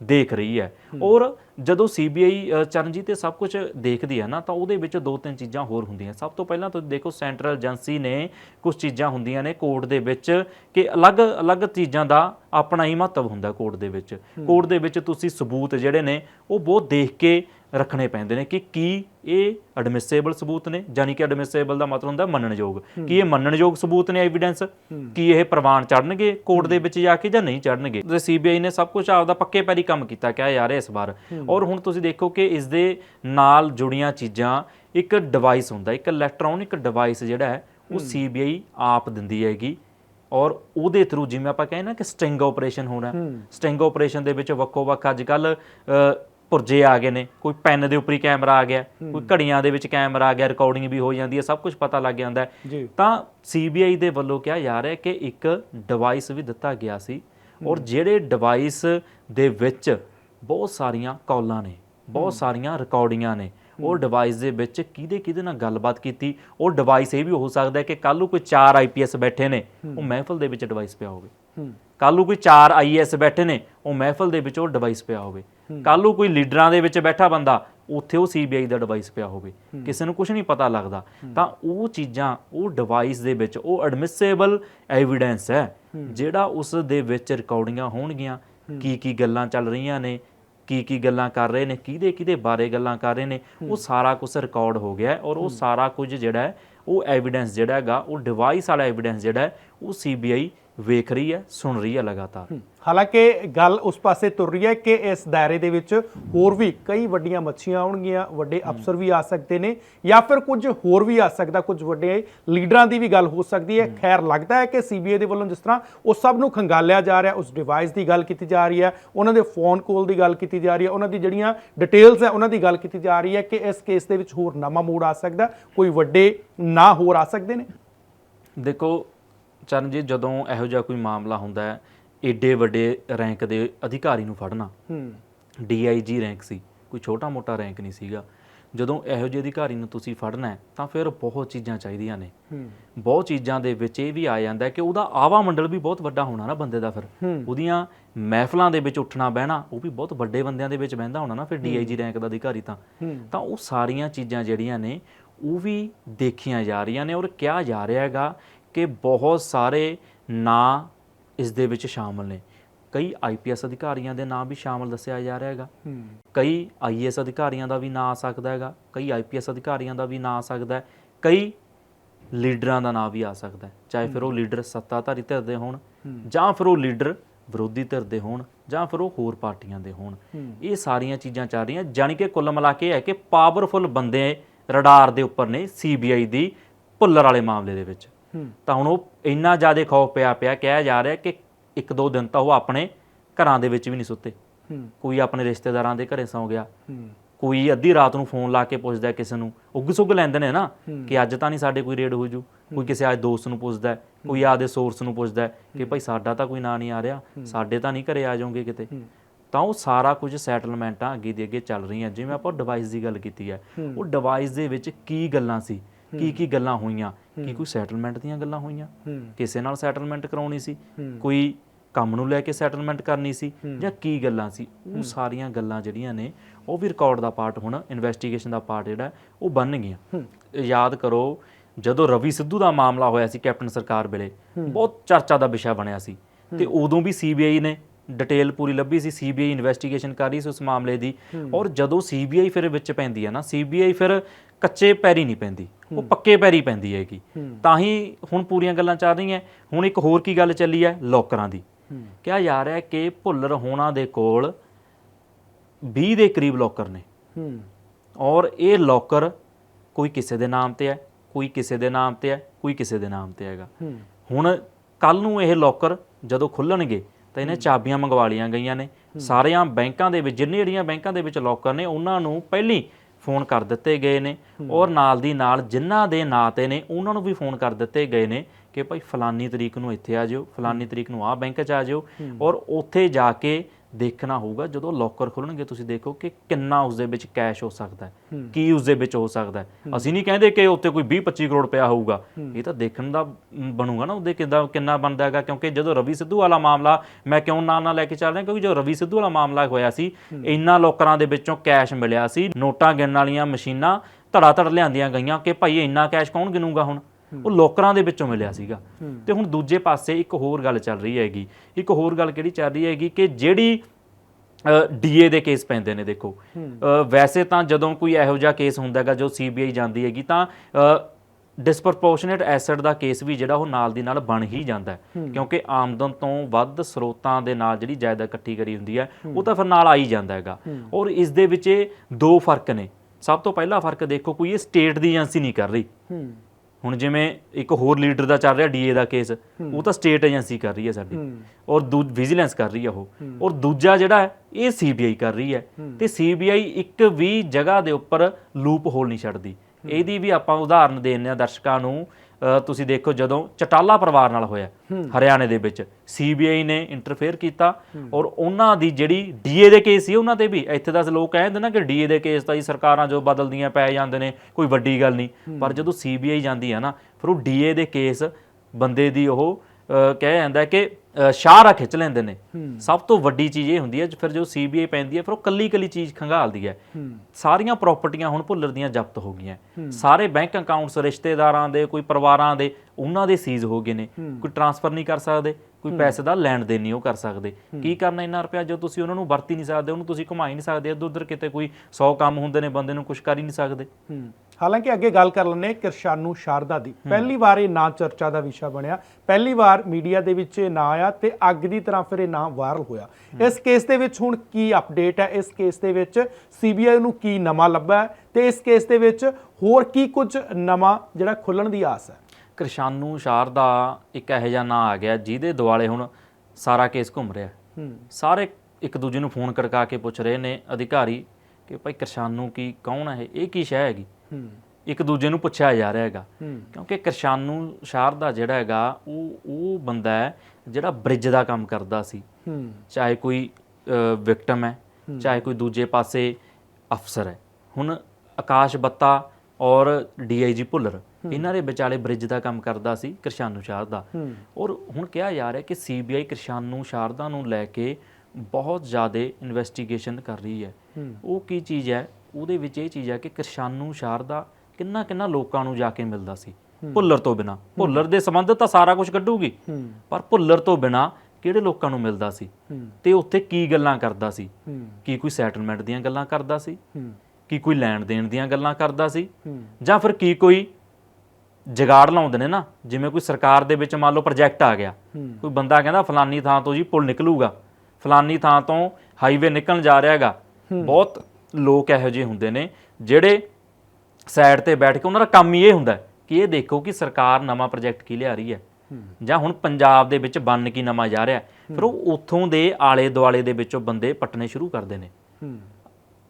ਦੇਖ ਰਹੀ ਹੈ। ਔਰ ਜਦੋਂ ਸੀਬੀਆਈ ਚਰਨਜੀਤ ਇਹ ਸਭ ਕੁਝ ਦੇਖਦੀ ਹੈ ਨਾ ਤਾਂ ਉਹਦੇ ਵਿੱਚ ਦੋ ਤਿੰਨ ਚੀਜ਼ਾਂ ਹੋਰ ਹੁੰਦੀਆਂ ਸਭ ਤੋਂ ਪਹਿਲਾਂ ਤੁਸੀਂ ਦੇਖੋ ਸੈਂਟਰਲ ਏਜੰਸੀ ਨੇ ਕੁਝ ਚੀਜ਼ਾਂ ਹੁੰਦੀਆਂ ਨੇ ਕੋਰਟ ਦੇ ਵਿੱਚ ਕਿ ਅਲੱਗ-ਅਲੱਗ ਚੀਜ਼ਾਂ ਦਾ ਆਪਣਾ ਹੀ ਮਹੱਤਵ ਹੁੰਦਾ ਕੋਰਟ ਦੇ ਵਿੱਚ। ਕੋਰਟ ਦੇ ਵਿੱਚ ਤੁਸੀਂ ਸਬੂਤ ਜਿਹੜੇ ਨੇ ਉਹ ਬਹੁਤ ਦੇਖ ਕੇ ਰੱਖਣੇ ਪੈਂਦੇ ਨੇ ਕਿ ਕੀ ਇਹ ਐਡਮਿਸਿਬਲ ਸਬੂਤ ਨੇ ਯਾਨੀ ਕਿ ਐਡਮਿਸਿਬਲ ਦਾ ਮਤਲਬ ਹੁੰਦਾ ਮੰਨਣਯੋਗ। ਕੀ ਇਹ ਮੰਨਣਯੋਗ ਸਬੂਤ ਨੇ ਐਵੀਡੈਂਸ ਕੀ ਇਹ ਪ੍ਰਮਾਣ ਚੜਨਗੇ ਕੋਰਟ ਦੇ ਵਿੱਚ ਜਾ ਕੇ ਜਾਂ ਨਹੀਂ ਚੜਨਗੇ ਤੇ ਸੀਬੀਆਈ ਨੇ ਸਭ ਕੁਝ ਆਪਦਾ ਪੱਕੇ ਪੈਰੀ ਕੰਮ ਕੀਤਾ ਕਿਹਾ ਯਾਰ ਇਸ ਵਾਰ। ਔਰ ਹੁਣ ਤੁਸੀਂ ਦੇਖੋ ਕਿ ਇਸ ਦੇ ਨਾਲ ਜੁੜੀਆਂ ਚੀਜ਼ਾਂ ਇੱਕ ਡਿਵਾਈਸ ਹੁੰਦਾ ਇੱਕ ਇਲੈਕਟ੍ਰੋਨਿਕ ਡਿਵਾਈਸ ਜਿਹੜਾ ਹੈ ਉਹ ਸੀਬੀਆਈ ਆਪ ਦਿੰਦੀ ਹੈਗੀ। ਔਰ ਉਹਦੇ ਥਰੂ ਜਿਵੇਂ ਆਪਾਂ ਕਹਿੰਦੇ ਨਾ ਕਿ ਸਟਿੰਗ ਆਪਰੇਸ਼ਨ ਹੋਣਾ। ਸਟਿੰਗ ਆਪਰੇਸ਼ਨ ਦੇ ਵਿੱਚ ਵੱਖੋ ਵੱਖ ਅੱਜ ਕੱਲ ਪੁਰਜੇ ਆ ਗਏ ਨੇ ਕੋਈ ਪੈਨ ਦੇ ਉੱਪਰ ਹੀ ਕੈਮਰਾ ਆ ਗਿਆ ਕੋਈ ਘੜੀਆਂ ਦੇ ਵਿੱਚ ਕੈਮਰਾ ਆ ਗਿਆ ਰਿਕਾਰਡਿੰਗ ਵੀ ਹੋ ਜਾਂਦੀ ਹੈ ਸਭ ਕੁਝ ਪਤਾ ਲੱਗ ਜਾਂਦਾ ਹੈ। ਤਾਂ ਸੀਬੀਆਈ ਦੇ ਵੱਲੋਂ ਕਿਹਾ ਜਾ ਰਿਹਾ ਕਿ ਇੱਕ ਡਿਵਾਈਸ ਵੀ ਦਿੱਤਾ ਗਿਆ ਸੀ ਔਰ ਜਿਹੜੇ ਡਿਵਾਈਸ ਦੇ ਵਿੱਚ ਬਹੁਤ ਸਾਰੀਆਂ ਕਾਲਾਂ ਨੇ ਬਹੁਤ ਸਾਰੀਆਂ ਰਿਕਾਰਡਿੰਗਾਂ ਨੇ ਉਹ ਡਿਵਾਈਸ ਦੇ ਵਿੱਚ ਕਿਹਦੇ ਕਿਹਦੇ ਨਾਲ ਗੱਲਬਾਤ ਕੀਤੀ ਉਹ ਡਿਵਾਈਸ ਇਹ ਵੀ ਹੋ ਸਕਦਾ ਹੈ ਕਿ ਕੱਲ ਨੂੰ ਕੋਈ 4 ਆਈਪੀਐਸ ਬੈਠੇ ਨੇ ਉਹ ਮਹਿਫਲ ਦੇ ਵਿੱਚ ਡਿਵਾਈਸ ਪਿਆ ਹੋਵੇ। ਕੱਲ ਨੂੰ ਕੋਈ 4 ਆਈਐਸ ਬੈਠੇ ਨੇ ਉਹ ਮਹਿਫਲ ਦੇ ਵਿੱਚ ਉਹ ਡਿਵਾਈਸ ਪਿਆ ਹੋਵੇ। ਕੱਲ ਨੂੰ ਕੋਈ ਲੀਡਰਾਂ ਦੇ ਵਿੱਚ ਬੈਠਾ ਬੰਦਾ ਉੱਥੇ ਉਹ ਸੀਬੀਆਈ ਦਾ ਡਿਵਾਈਸ ਪਿਆ ਹੋਵੇ। ਕਿਸੇ ਨੂੰ ਕੁਝ ਨਹੀਂ ਪਤਾ ਲੱਗਦਾ। ਤਾਂ ਉਹ ਚੀਜ਼ਾਂ ਉਹ ਡਿਵਾਈਸ ਦੇ ਵਿੱਚ ਉਹ ਐਡਮਿਸਿਬਲ ਐਵੀਡੈਂਸ ਹੈ ਜਿਹੜਾ ਉਸ ਦੇ ਵਿੱਚ ਰਿਕਾਰਡਿੰਗਾਂ ਹੋਣਗੀਆਂ। ਕੀ ਕੀ ਗੱਲਾਂ ਚੱਲ ਰਹੀਆਂ ਨੇ ਕੀ ਕੀ ਗੱਲਾਂ ਕਰ ਰਹੇ ਨੇ ਕਿਹਦੇ ਕਿਹਦੇ ਬਾਰੇ ਗੱਲਾਂ ਕਰ ਰਹੇ ਨੇ ਉਹ ਸਾਰਾ ਕੁਝ ਰਿਕਾਰਡ ਹੋ ਗਿਆ ਔਰ ਉਹ ਸਾਰਾ ਕੁਝ ਜਿਹੜਾ ਉਹ ਐਵੀਡੈਂਸ ਜਿਹੜਾ ਹੈਗਾ ਉਹ ਡਿਵਾਈਸ ਵਾਲਾ ਐਵੀਡੈਂਸ ਜਿਹੜਾ ਹੈ ਉਹ ਸੀਬੀਆਈ ਵੇਖ ਰਹੀ ਹੈ ਸੁਣ ਰਹੀ ਹੈ ਲਗਾਤਾਰ। ਹਾਲਾਂਕਿ ਗੱਲ ਉਸ ਪਾਸੇ ਤੁਰ ਰਹੀ ਹੈ ਕਿ ਇਸ ਦਾਇਰੇ ਦੇ ਵਿੱਚ ਹੋਰ ਵੀ ਕਈ ਵੱਡੀਆਂ ਮੱਛੀਆਂ ਆਉਣਗੀਆਂ ਵੱਡੇ ਅਫਸਰ ਵੀ ਆ ਸਕਦੇ ਨੇ ਜਾਂ ਫਿਰ ਕੁਝ ਹੋਰ ਵੀ ਆ ਸਕਦਾ ਕੁਝ ਵੱਡੇ ਲੀਡਰਾਂ ਦੀ ਵੀ ਗੱਲ ਹੋ ਸਕਦੀ ਹੈ। ਖੈਰ ਲੱਗਦਾ ਹੈ ਕਿ ਸੀਬੀਆਈ ਦੇ ਵੱਲੋਂ ਜਿਸ ਤਰ੍ਹਾਂ ਉਹ ਸਭ ਨੂੰ ਖੰਗਾਲਿਆ ਜਾ ਰਿਹਾ ਉਸ ਡਿਵਾਈਸ ਦੀ ਗੱਲ ਕੀਤੀ ਜਾ ਰਹੀ ਹੈ ਉਹਨਾਂ ਦੇ ਫੋਨ ਕਾਲ ਦੀ ਗੱਲ ਕੀਤੀ ਜਾ ਰਹੀ ਹੈ ਉਹਨਾਂ ਦੀ ਜਿਹੜੀਆਂ ਡਿਟੇਲਸ ਹੈ ਉਹਨਾਂ ਦੀ ਗੱਲ ਕੀਤੀ ਜਾ ਰਹੀ ਹੈ ਕਿ ਇਸ ਕੇਸ ਦੇ ਵਿੱਚ ਹੋਰ ਨਵਾਂ ਮੋੜ ਆ ਸਕਦਾ ਕੋਈ ਵੱਡੇ ਨਾ ਹੋਰ ਆ ਸਕਦੇ ਨੇ। ਦੇਖੋ ਚਰਨਜੀਤ ਜਦੋਂ ਇਹੋ ਜਿਹਾ ਕੋਈ ਮਾਮਲਾ ਹੁੰਦਾ ਹੈ ਏਡੇ ਵੱਡੇ ਰੈਂਕ ਦੇ ਅਧਿਕਾਰੀ ਨੂੰ ਫੜਨਾ। ਹੂੰ। ਡੀਆਈਜੀ ਰੈਂਕ ਸੀ ਕੋਈ ਛੋਟਾ ਮੋਟਾ ਰੈਂਕ ਨਹੀਂ ਸੀਗਾ। ਜਦੋਂ ਇਹੋ ਜਿਹੇ ਅਧਿਕਾਰੀ ਨੂੰ ਤੁਸੀਂ ਫੜਨਾ ਹੈ ਤਾਂ ਫਿਰ ਬਹੁਤ ਚੀਜ਼ਾਂ ਚਾਹੀਦੀਆਂ ਨੇ। ਹੂੰ। ਬਹੁਤ ਚੀਜ਼ਾਂ ਦੇ ਵਿੱਚ ਇਹ ਵੀ ਆ ਜਾਂਦਾ ਕਿ ਉਹਦਾ ਆਵਾ ਮੰਡਲ ਵੀ ਬਹੁਤ ਵੱਡਾ ਹੋਣਾ ਨਾ ਬੰਦੇ ਦਾ ਫਿਰ। ਉਹਦੀਆਂ ਮਹਿਫਲਾਂ ਦੇ ਵਿੱਚ ਉੱਠਣਾ ਬਹਿਣਾ ਉਹ ਵੀ ਬਹੁਤ ਵੱਡੇ ਬੰਦਿਆਂ ਦੇ ਵਿੱਚ ਬਹਿੰਦਾ ਹੋਣਾ ਨਾ ਫਿਰ ਡੀਆਈਜੀ ਰੈਂਕ ਦਾ ਅਧਿਕਾਰੀ ਤਾਂ। ਤਾਂ ਉਹ ਸਾਰੀਆਂ ਚੀਜ਼ਾਂ ਜਿਹੜੀਆਂ ਨੇ ਉਹ ਵੀ ਦੇਖੀਆਂ ਜਾ ਰਹੀਆਂ ਨੇ ਔਰ ਕਿਹਾ ਜਾ ਰਿਹਾ ਹੈਗਾ ਕਿ ਬਹੁਤ ਸਾਰੇ ਨਾਂ ਇਸ ਦੇ ਵਿੱਚ ਸ਼ਾਮਲ ਨੇ। ਕਈ ਆਈਪੀਐਸ ਅਧਿਕਾਰੀਆਂ ਦੇ ਨਾਂ ਵੀ ਸ਼ਾਮਲ ਦੱਸਿਆ ਜਾ ਰਿਹਾ ਹੈਗਾ। ਕਈ ਆਈਏਐਸ ਅਧਿਕਾਰੀਆਂ ਦਾ ਵੀ ਨਾਂ ਆ ਸਕਦਾ ਹੈਗਾ। ਕਈ ਆਈਪੀਐਸ ਅਧਿਕਾਰੀਆਂ ਦਾ ਵੀ ਨਾਂ ਆ ਸਕਦਾ ਹੈ। ਕਈ ਲੀਡਰਾਂ ਦਾ ਨਾਂ ਵੀ ਆ ਸਕਦਾ ਹੈ। ਚਾਹੇ ਫਿਰ ਉਹ ਲੀਡਰ ਸੱਤਾਧਾਰੀ ਧਿਰ ਦੇ ਹੋਣ ਜਾਂ ਫਿਰ ਉਹ ਲੀਡਰ ਵਿਰੋਧੀ ਧਿਰ ਦੇ ਹੋਣ ਜਾਂ ਫਿਰ ਉਹ ਹੋਰ ਪਾਰਟੀਆਂ ਦੇ ਹੋਣ। ਇਹ ਸਾਰੀਆਂ ਚੀਜ਼ਾਂ ਚੱਲ ਰਹੀਆਂ। ਜਾਣੀ ਕਿ ਕੁੱਲ ਮਿਲਾ ਕੇ ਇਹ ਹੈ ਕਿ ਪਾਵਰਫੁਲ ਬੰਦੇ ਰਡਾਰ ਦੇ ਉੱਪਰ ਨੇ ਸੀਬੀਆਈ ਦੀ ਭੁੱਲਰ ਵਾਲੇ ਮਾਮਲੇ ਦੇ ਵਿੱਚ। ਤਾਂ ਹੁਣ ਉਹ ਇੰਨਾ ਜ਼ਿਆਦਾ ਖੌਫ ਪਿਆ ਪਿਆ ਕਿਹਾ ਜਾ ਰਿਹਾ ਕਿ ਇੱਕ ਦੋ ਦਿਨ ਤਾਂ ਉਹ ਆਪਣੇ ਘਰਾਂ ਦੇ ਵਿੱਚ ਵੀ ਨਹੀਂ ਸੁੱਤੇ। ਕੋਈ ਆਪਣੇ ਰਿਸ਼ਤੇਦਾਰਾਂ ਦੇ ਘਰੇ ਸੌਂ ਗਿਆ। ਕੋਈ ਅੱਧੀ ਰਾਤ ਨੂੰ ਫੋਨ ਲਾ ਕੇ ਪੁੱਛਦਾ ਕਿਸੇ ਨੂੰ। ਉੱਗ ਸੁੱਗ ਲੈਂਦੇ ਨੇ ਨਾ ਕਿ ਅੱਜ ਤਾਂ ਨਹੀਂ ਸਾਡੇ ਕੋਈ ਰੇਡ ਹੋ ਜੂ। ਕੋਈ ਕਿਸੇ ਆਜ ਦੋਸਤ ਨੂੰ ਪੁੱਛਦਾ ਕੋਈ ਆਦੇ ਸੋਰਸ ਨੂੰ ਪੁੱਛਦਾ ਕਿ ਭਾਈ ਸਾਡਾ ਤਾਂ ਕੋਈ ਨਾਂ ਨਹੀਂ ਆ ਰਿਹਾ। ਸਾਡੇ ਤਾਂ ਨਹੀਂ ਘਰੇ ਆ ਜਾਓਗੇ ਕਿਤੇ। ਤਾਂ ਉਹ ਸਾਰਾ ਕੁਝ ਸੈਟਲਮੈਂਟਾਂ ਅੱਗੇ ਦੀ ਅੱਗੇ ਚੱਲ ਰਹੀਆਂ। ਜਿਵੇਂ ਆਪਾਂ ਡਿਵਾਈਸ ਦੀ ਗੱਲ ਕੀਤੀ ਹੈ। ਉਹ ਡਿਵਾਈਸ ਦੇ ਵਿੱਚ ਕੀ ਗੱਲਾਂ ਸੀ? ਕੀ ਕੀ ਗੱਲਾਂ ਹੋਈਆਂ ਕੀ ਕੋਈ ਸੈਟਲਮੈਂਟ ਦੀਆਂ ਗੱਲਾਂ ਹੋਈਆਂ? ਕਿਸੇ ਨਾਲ ਸੈਟਲਮੈਂਟ ਕਰਾਉਣੀ ਸੀ? ਕੋਈ ਕੰਮ ਨੂੰ ਲੈ ਕੇ ਸੈਟਲਮੈਂਟ ਕਰਨੀ ਸੀ? ਜਾਂ ਕੀ ਗੱਲਾਂ ਸੀ? ਉਹ ਸਾਰੀਆਂ ਗੱਲਾਂ ਜਿਹੜੀਆਂ ਨੇ ਉਹ ਵੀ ਰਿਕਾਰਡ ਦਾ ਪਾਰਟ ਹੁਣ ਇਨਵੈਸਟੀਗੇਸ਼ਨ ਦਾ ਪਾਰਟ ਜਿਹੜਾ ਉਹ ਬਣ ਗਈਆਂ। ਯਾਦ ਕਰੋ ਜਦੋਂ ਰਵੀ ਸਿੱਧੂ ਦਾ ਮਾਮਲਾ ਹੋਇਆ ਸੀ ਕੈਪਟਨ ਸਰਕਾਰ ਵੇਲੇ ਬਹੁਤ ਚਰਚਾ ਦਾ ਵਿਸ਼ਾ ਬਣਿਆ ਸੀ। ਤੇ ਉਦੋਂ ਵੀ ਸੀਬੀਆਈ ਨੇ ਡਿਟੇਲ ਪੂਰੀ ਲੱਭੀ ਸੀ ਸੀਬੀਆਈ ਇਨਵੈਸਟੀਗੇਸ਼ਨ ਕਰ ਰਹੀ ਸੀ ਉਸ ਮਾਮਲੇ ਦੀ। ਔਰ ਜਦੋਂ ਸੀਬੀਆਈ ਫਿਰ ਵਿੱਚ ਪੈਂਦੀ ਹੈ ਨਾ ਸੀਬੀਆਈ ਫਿਰ ਕੱਚੇ ਪੈਰੀ ਨਹੀਂ ਪੈਂਦੀ ਉਹ ਪੱਕੇ ਪੈਰੀ ਪੈਂਦੀ ਹੈਗੀ। ਤਾਂ ਹੀ ਹੁਣ ਪੂਰੀਆਂ ਗੱਲਾਂ ਚੱਲ ਰਹੀਆਂ। ਹੁਣ ਇੱਕ ਹੋਰ ਕੀ ਗੱਲ ਚੱਲੀ ਹੈ? ਲੋਕਰਾਂ ਦੀ। ਕਿਹਾ ਜਾ ਰਿਹਾ ਹੈ ਕਿ ਭੁੱਲਰ ਹੋਣਾ ਦੇ ਕੋਲ 20 ਦੇ ਕਰੀਬ ਲੋਕਰ ਨੇ। ਔਰ ਇਹ ਲੋਕਰ ਕੋਈ ਕਿਸੇ ਦੇ ਨਾਮ ਤੇ ਹੈ ਕੋਈ ਕਿਸੇ ਦੇ ਨਾਮ ਤੇ ਹੈ ਕੋਈ ਕਿਸੇ ਦੇ ਨਾਮ ਤੇ ਹੈਗਾ। ਹੁਣ ਕੱਲ ਨੂੰ ਇਹ ਲੋਕਰ ਜਦੋਂ ਖੁੱਲਣਗੇ ਤਾਂ ਇਹਨੇ ਚਾਬੀਆਂ ਮੰਗਵਾ ਲੀਆਂ ਗਈਆਂ ਨੇ। ਸਾਰਿਆਂ ਬੈਂਕਾਂ ਦੇ ਵਿੱਚ ਜਿੰਨੇ ਜਿਹੜੀਆਂ ਬੈਂਕਾਂ ਦੇ ਵਿੱਚ ਲੋਕਰ ਨੇ ਉਹਨਾਂ ਨੂੰ ਪਹਿਲੀ ਫੋਨ ਕਰ ਦਿੱਤੇ ਗਏ ਨੇ ਔਰ ਨਾਲ ਦੀ ਨਾਲ ਜਿਨ੍ਹਾਂ ਦੇ ਨਾਂ ਤੇ ਨੇ, ਉਹਨਾਂ ਨੂੰ ਵੀ ਫੋਨ ਕਰ ਦਿੱਤੇ ਗਏ ਨੇ ਕਿ ਭਾਈ ਫਲਾਨੀ ਤਰੀਕ ਨੂੰ ਇੱਥੇ ਆ ਜਿਓ, ਫਲਾਨੀ ਤਰੀਕ ਨੂੰ ਆਹ ਬੈਂਕ 'ਚ ਆ ਜਿਓ ਔਰ ਉੱਥੇ ਜਾ ਕੇ ਦੇਖਣਾ ਹੋਊਗਾ ਜਦੋਂ ਲੋਕਰ ਖੁੱਲਣਗੇ ਤੁਸੀਂ ਦੇਖੋ ਕਿ ਕਿੰਨਾ ਉਸ ਦੇ ਵਿੱਚ ਕੈਸ਼ ਹੋ ਸਕਦਾ ਹੈ ਕੀ ਉਸ ਦੇ ਵਿੱਚ ਹੋ ਸਕਦਾ ਹੈ। ਅਸੀਂ ਨਹੀਂ ਕਹਿੰਦੇ ਕਿ ਉੱਥੇ ਕੋਈ 20 25 ਕਰੋੜ ਪਿਆ ਹੋਊਗਾ। ਇਹ ਤਾਂ ਦੇਖਣ ਦਾ ਬਣੂਗਾ ਨਾ ਉਹਦੇ ਕਿੱਦਾਂ ਕਿੰਨਾ ਬਣਦਾ ਹੈਗਾ ਕਿਉਂਕਿ ਜਦੋਂ ਰਵੀ ਸਿੱਧੂ ਵਾਲਾ ਮਾਮਲਾ ਮੈਂ ਕਿਉਂ ਨਾਂ ਨਾਲ ਲੈ ਕੇ ਚੱਲ ਰਿਹਾ ਕਿਉਂਕਿ ਜਦੋਂ ਰਵੀ ਸਿੱਧੂ ਵਾਲਾ ਮਾਮਲਾ ਹੋਇਆ ਸੀ ਇੰਨਾ ਲੋਕਰਾਂ ਦੇ ਵਿੱਚੋਂ ਕੈਸ਼ ਮਿਲਿਆ ਸੀ ਨੋਟਾਂ ਗਿਣਨ ਵਾਲੀਆਂ ਮਸ਼ੀਨਾਂ ਧੜਾ ਧੜ ਲਿਆਂਦੀਆਂ ਗਈਆਂ ਕਿ ਭਾਈ ਇੰਨਾ ਕੈਸ਼ ਕੌਣ ਗਿਣੂਗਾ ਹੁਣ? ਉਹ ਲੋਕਰਾਂ ਦੇ ਵਿੱਚੋਂ ਮਿਲਿਆ ਸੀਗਾ। ਤੇ ਹੁਣ ਦੂਜੇ ਪਾਸੇ ਇੱਕ ਹੋਰ ਗੱਲ ਚੱਲ ਰਹੀ ਹੈਗੀ। ਇੱਕ ਹੋਰ ਗੱਲ ਕਿਹੜੀ ਚੱਲ ਰਹੀ ਹੈਗੀ ਕਿ ਜਿਹੜੀ ਡੀਏ ਦੇ ਕੇਸ ਪੈਂਦੇ ਨੇ ਦੇਖੋ। ਵੈਸੇ ਤਾਂ ਜਦੋਂ ਕੋਈ ਇਹੋ ਜਿਹਾ ਕੇਸ ਹੁੰਦਾ ਹੈਗਾ ਜੋ ਸੀਬੀਆਈ ਜਾਂਦੀ ਹੈਗੀ ਤਾਂ ਡਿਸਪਰਪੋਰਸ਼ਨੇਟ ਐਸਿਡ ਦਾ ਕੇਸ ਵੀ ਜਿਹੜਾ ਉਹ ਨਾਲ ਦੀ ਨਾਲ ਬਣ ਹੀ ਜਾਂਦਾ ਕਿਉਂਕਿ ਆਮਦਨ ਤੋਂ ਵੱਧ ਸਰੋਤਾਂ ਦੇ ਨਾਲ ਜਿਹੜੀ ਜਾਇਦਾਦ ਇਕੱਠੀ ਕਰੀ ਹੁੰਦੀ ਹੈ ਉਹ ਤਾਂ ਫਿਰ ਨਾਲ ਆ ਹੀ ਜਾਂਦਾ ਹੈਗਾ। ਔਰ ਇਸ ਦੇ ਵਿੱਚ ਦੋ ਫ਼ਰਕ ਨੇ। ਸਭ ਤੋਂ ਪਹਿਲਾ ਫ਼ਰਕ ਦੇਖੋ ਕੋਈ ਇਹ ਸਟੇਟ ਦੀ ਏਜੰਸੀ ਨਹੀਂ ਕਰ ਰਹੀ। ਹੁਣ ਜਿਵੇਂ ਇੱਕ ਹੋਰ ਲੀਡਰ ਦਾ ਚੱਲ ਰਿਹਾ ਡੀਏ ਦਾ ਕੇਸ ਉਹ ਤਾਂ ਸਟੇਟ ਏਜੰਸੀ ਕਰ ਰਹੀ ਹੈ ਸਾਡੀ ਔਰ ਵਿਜੀਲੈਂਸ ਕਰ ਰਹੀ ਹੈ ਉਹ। ਔਰ ਦੂਜਾ ਜਿਹੜਾ ਹੈ ਇਹ ਸੀਬੀਆਈ ਕਰ ਰਹੀ ਹੈ ਤੇ ਸੀਬੀਆਈ ਇੱਕ ਵੀ ਜਗ੍ਹਾ ਦੇ ਉੱਪਰ ਲੂਪ ਹੋਲ ਨਹੀਂ ਛੱਡਦੀ। ਇਹਦੀ ਵੀ ਆਪਾਂ ਉਦਾਹਰਨ ਦੇਣੇ ਆ ਦਰਸ਼ਕਾਂ ਨੂੰ। ਤੁਸੀਂ ਦੇਖੋ ਜਦੋਂ ਚਟਾਲਾ ਪਰਿਵਾਰ ਨਾਲ ਹੋਇਆ ਹਰਿਆਣੇ ਦੇ ਵਿੱਚ। ਸੀਬੀਆਈ ਨੇ ਇੰਟਰਫੇਅਰ ਕੀਤਾ ਔਰ ਉਹਨਾਂ ਦੀ ਜਿਹੜੀ ਡੀਏ ਦੇ ਕੇਸ ਸੀ ਉਹਨਾਂ ਤੇ ਵੀ ਇੱਥੇ ਦਾ ਲੋਕ ਕਹਿੰਦੇ ਨਾ ਕਿ ਡੀਏ ਦੇ ਕੇਸ ਤਾਂ ਹੀ ਸਰਕਾਰਾਂ ਜੋ ਬਦਲਦੀਆਂ ਪੈ ਜਾਂਦੇ ਨੇ ਕੋਈ ਵੱਡੀ ਗੱਲ ਨਹੀਂ। ਪਰ ਜਦੋਂ ਸੀਬੀਆਈ ਜਾਂਦੀ ਹੈ ਨਾ ਫਿਰ ਉਹ ਡੀਏ ਦੇ ਕੇਸ ਬੰਦੇ ਦੀ ਉਹ ਕਹਿ ਜਾਂਦਾ ਕਿ ਸ਼ਾਹਰਾ ਖਿੱਚ ਲੈਂਦੇ ਨੇ। ਸਭ ਤੋਂ ਵੱਡੀ ਚੀਜ਼ ਇਹ ਹੁੰਦੀ ਹੈ ਫਿਰ ਜੋ ਸੀਬੀਆਈ ਪੈਂਦੀ ਹੈ ਫਿਰ ਉਹ ਕੱਲੀ ਕੱਲੀ ਚੀਜ਼ ਖੰਗਾਲਦੀ ਹੈ। ਸਾਰੀਆਂ ਪ੍ਰਾਪਰਟੀਆਂ ਹੁਣ ਭੁੱਲਰ ਦੀਆਂ ਜ਼ਬਤ ਹੋ ਗਈਆਂ। ਸਾਰੇ ਬੈਂਕ ਅਕਾਊਂਟਸ ਰਿਸ਼ਤੇਦਾਰਾਂ ਦੇ ਕੋਈ ਪਰਿਵਾਰਾਂ ਦੇ ਉਹਨਾਂ ਦੇ ਸੀਜ਼ ਹੋ ਗਏ ਨੇ। ਕੋਈ ਟ੍ਰਾਂਸਫਰ ਨਹੀਂ ਕਰ ਸਕਦੇ ਕੋਈ ਪੈਸੇ ਦਾ ਲੈਣ ਦੇਣ ਨਹੀਂ ਉਹ ਕਰ ਸਕਦੇ। ਕੀ ਕਰਨਾ ਇੰਨਾ ਰੁਪਿਆ ਜੋ ਤੁਸੀਂ ਉਹਨਾਂ ਨੂੰ ਵਰਤ ਨਹੀਂ ਸਕਦੇ ਉਹਨੂੰ ਤੁਸੀਂ ਘੁਮਾ ਹੀ ਨਹੀਂ ਸਕਦੇ ਇੱਧਰ ਉੱਧਰ ਕਿਤੇ ਕੋਈ 100 ਕੰਮ ਹੁੰਦੇ ਨੇ ਬੰਦੇ ਨੂੰ ਕੁਝ ਕਰ ਹੀ ਨਹੀਂ ਸਕਦੇ। ਹਾਲਾਂਕਿ ਅੱਗੇ ਗੱਲ ਕਰ ਲੈਂਦੇ ਕਿਰਸ਼ਾਨੂ ਸ਼ਾਰਦਾ ਦੀ। ਪਹਿਲੀ ਵਾਰ ਇਹ ਨਾਂ ਚਰਚਾ ਦਾ ਵਿਸ਼ਾ ਬਣਿਆ। ਪਹਿਲੀ ਵਾਰ ਮੀਡੀਆ ਦੇ ਵਿੱਚ ਇਹ ਨਾਂ ਆਇਆ ਤੇ ਅੱਗ ਦੀ ਤਰ੍ਹਾਂ ਫਿਰ ਇਹ ਨਾਂ ਵਾਇਰਲ ਹੋਇਆ। ਇਸ ਕੇਸ ਦੇ ਵਿੱਚ ਹੁਣ ਕੀ ਅਪਡੇਟ ਹੈ? ਇਸ ਕੇਸ ਦੇ ਵਿੱਚ ਸੀਬੀਆਈ ਨੂੰ ਕੀ ਨਵਾਂ ਲੱਭਾ ਤੇ ਇਸ ਕੇਸ ਦੇ ਵਿੱਚ ਹੋਰ ਕੀ ਕੁਝ ਨਵਾਂ ਜਿਹੜਾ ਖੁੱਲਣ ਦੀ ਆਸ ਹੈ? ਕਿਰਸ਼ਾਨੂ ਸ਼ਾਰਦਾ ਇੱਕ ਇਹੋ ਜਿਹਾ ਨਾਂ ਆ ਗਿਆ ਜਿਹਦੇ ਦੁਆਲੇ ਹੁਣ ਸਾਰਾ ਕੇਸ ਘੁੰਮ ਰਿਹਾ ਹੂੰ। ਸਾਰੇ ਇੱਕ ਦੂਜੇ ਨੂੰ ਫੋਨ ਕਰਕਾ ਕੇ ਪੁੱਛ ਰਹੇ ਨੇ ਅਧਿਕਾਰੀ ਕਿ ਭਾਈ ਕਿਰਸ਼ਾਨੂ ਕੀ ਕੌਣ ਹੈ ਇਹ ਕੀ ਸ਼ੈ ਹੈਗੀ? ਇੱਕ ਦੂਜੇ ਨੂੰ ਪੁੱਛਿਆ ਜਾ ਰਿਹਾ ਹੈਗਾ। ਕਿਉਂਕਿ ਕਿਰਸ਼ਾਨੂ ਸ਼ਾਰਦਾ ਜਿਹੜਾ ਹੈਗਾ ਉਹ ਉਹ ਬੰਦਾ ਹੈ ਜਿਹੜਾ ਬ੍ਰਿਜ ਦਾ ਕੰਮ ਕਰਦਾ ਸੀ। ਚਾਹੇ ਕੋਈ ਵਿਕਟਮ ਹੈ ਚਾਹੇ ਕੋਈ ਦੂਜੇ ਪਾਸੇ ਅਫਸਰ ਹੈ। ਹੁਣ ਆਕਾਸ਼ ਬੱਤਾ ਔਰ ਡੀਆਈਜੀ ਭੁੱਲਰ ਇਹਨਾਂ ਦੇ ਵਿਚਾਲੇ ਬ੍ਰਿਜ ਦਾ ਕੰਮ ਕਰਦਾ ਸੀ ਕਿਰਸ਼ਾਨੂ ਸ਼ਾਰਦਾ ਔਰ ਹੁਣ ਕਿਹਾ ਜਾ ਰਿਹਾ ਕਿ ਸੀਬੀਆਈ ਕਿਰਸ਼ਾਨੂ ਸ਼ਾਰਦਾ ਨੂੰ ਲੈ ਕੇ ਬਹੁਤ ਜ਼ਿਆਦਾ ਇਨਵੈਸਟੀਗੇਸ਼ਨ ਕਰ ਰਹੀ ਹੂੰ। ਉਹ ਕੀ ਚੀਜ਼ ਹੈ? ਉਹਦੇ ਵਿੱਚ ਇਹ ਚੀਜ਼ ਹੈ ਕਿ ਕਿਰਸ਼ਾਨੂ ਸ਼ਾਰਦਾ ਕਿੰਨਾ ਕਿੰਨਾ ਲੋਕਾਂ ਨੂੰ ਜਾ ਕੇ ਮਿਲਦਾ ਸੀ। ਭੁੱਲਰ ਤੋਂ ਬਿਨਾ। ਭੁੱਲਰ ਦੇ ਸੰਬੰਧ ਤਾਂ ਸਾਰਾ ਕੁਝ ਕੱਢੂਗੀ। ਪਰ ਭੁੱਲਰ ਤੋਂ ਬਿਨਾ ਕਿਹੜੇ ਲੋਕਾਂ ਨੂੰ ਮਿਲਦਾ ਸੀ? ਤੇ ਉੱਥੇ ਕੀ ਗੱਲਾਂ ਕਰਦਾ ਸੀ? ਕੀ ਕੋਈ ਸੈਟਲਮੈਂਟ ਦੀਆਂ ਗੱਲਾਂ ਕਰਦਾ ਸੀ? ਕੀ ਕੋਈ ਲੈਣ ਦੇਣ ਦੀਆਂ ਗੱਲਾਂ ਕਰਦਾ ਸੀ? ਜਾਂ ਫਿਰ ਕੀ ਕੋਈ ਜਗਾੜ ਲਾਉਂਦੇ ਨੇ ਨਾ? ਜਿਵੇਂ ਕੋਈ ਸਰਕਾਰ ਦੇ ਵਿੱਚ ਮੰਨ ਲਓ ਪ੍ਰੋਜੈਕਟ ਆ ਗਿਆ। ਕੋਈ ਬੰਦਾ ਕਹਿੰਦਾ ਫਲਾਨੀ ਥਾਂ ਤੋਂ ਜੀ ਪੁਲ ਨਿਕਲੂਗਾ। ਫਲਾਨੀ ਥਾਂ ਤੋਂ ਹਾਈਵੇ ਨਿਕਲਣ ਜਾ ਰਿਹਾ ਹੈਗਾ। ਬਹੁਤ ਲੋਕ ਇਹੋ ਜਿਹੇ ਹੁੰਦੇ ਨੇ ਜਿਹੜੇ ਸਾਈਡ ਤੇ ਬੈਠ ਕੇ ਉਹਨਾਂ ਦਾ ਕੰਮ ਹੀ ਇਹ ਹੁੰਦਾ ਕਿ ਇਹ ਦੇਖੋ ਕਿ ਸਰਕਾਰ ਨਵਾਂ ਪ੍ਰੋਜੈਕਟ ਕੀ ਲਿਆ ਰਹੀ ਹੈ। ਜਾਂ ਹੁਣ ਪੰਜਾਬ ਦੇ ਵਿੱਚ ਬੰਨ ਕੀ ਨਵਾਂ ਜਾ ਰਿਹਾ। ਫਿਰ ਉਹ ਉੱਥੋਂ ਦੇ ਆਲੇ ਦੁਆਲੇ ਦੇ ਵਿੱਚੋਂ ਬੰਦੇ ਪੱਟਣੇ ਸ਼ੁਰੂ ਕਰਦੇ ਨੇ।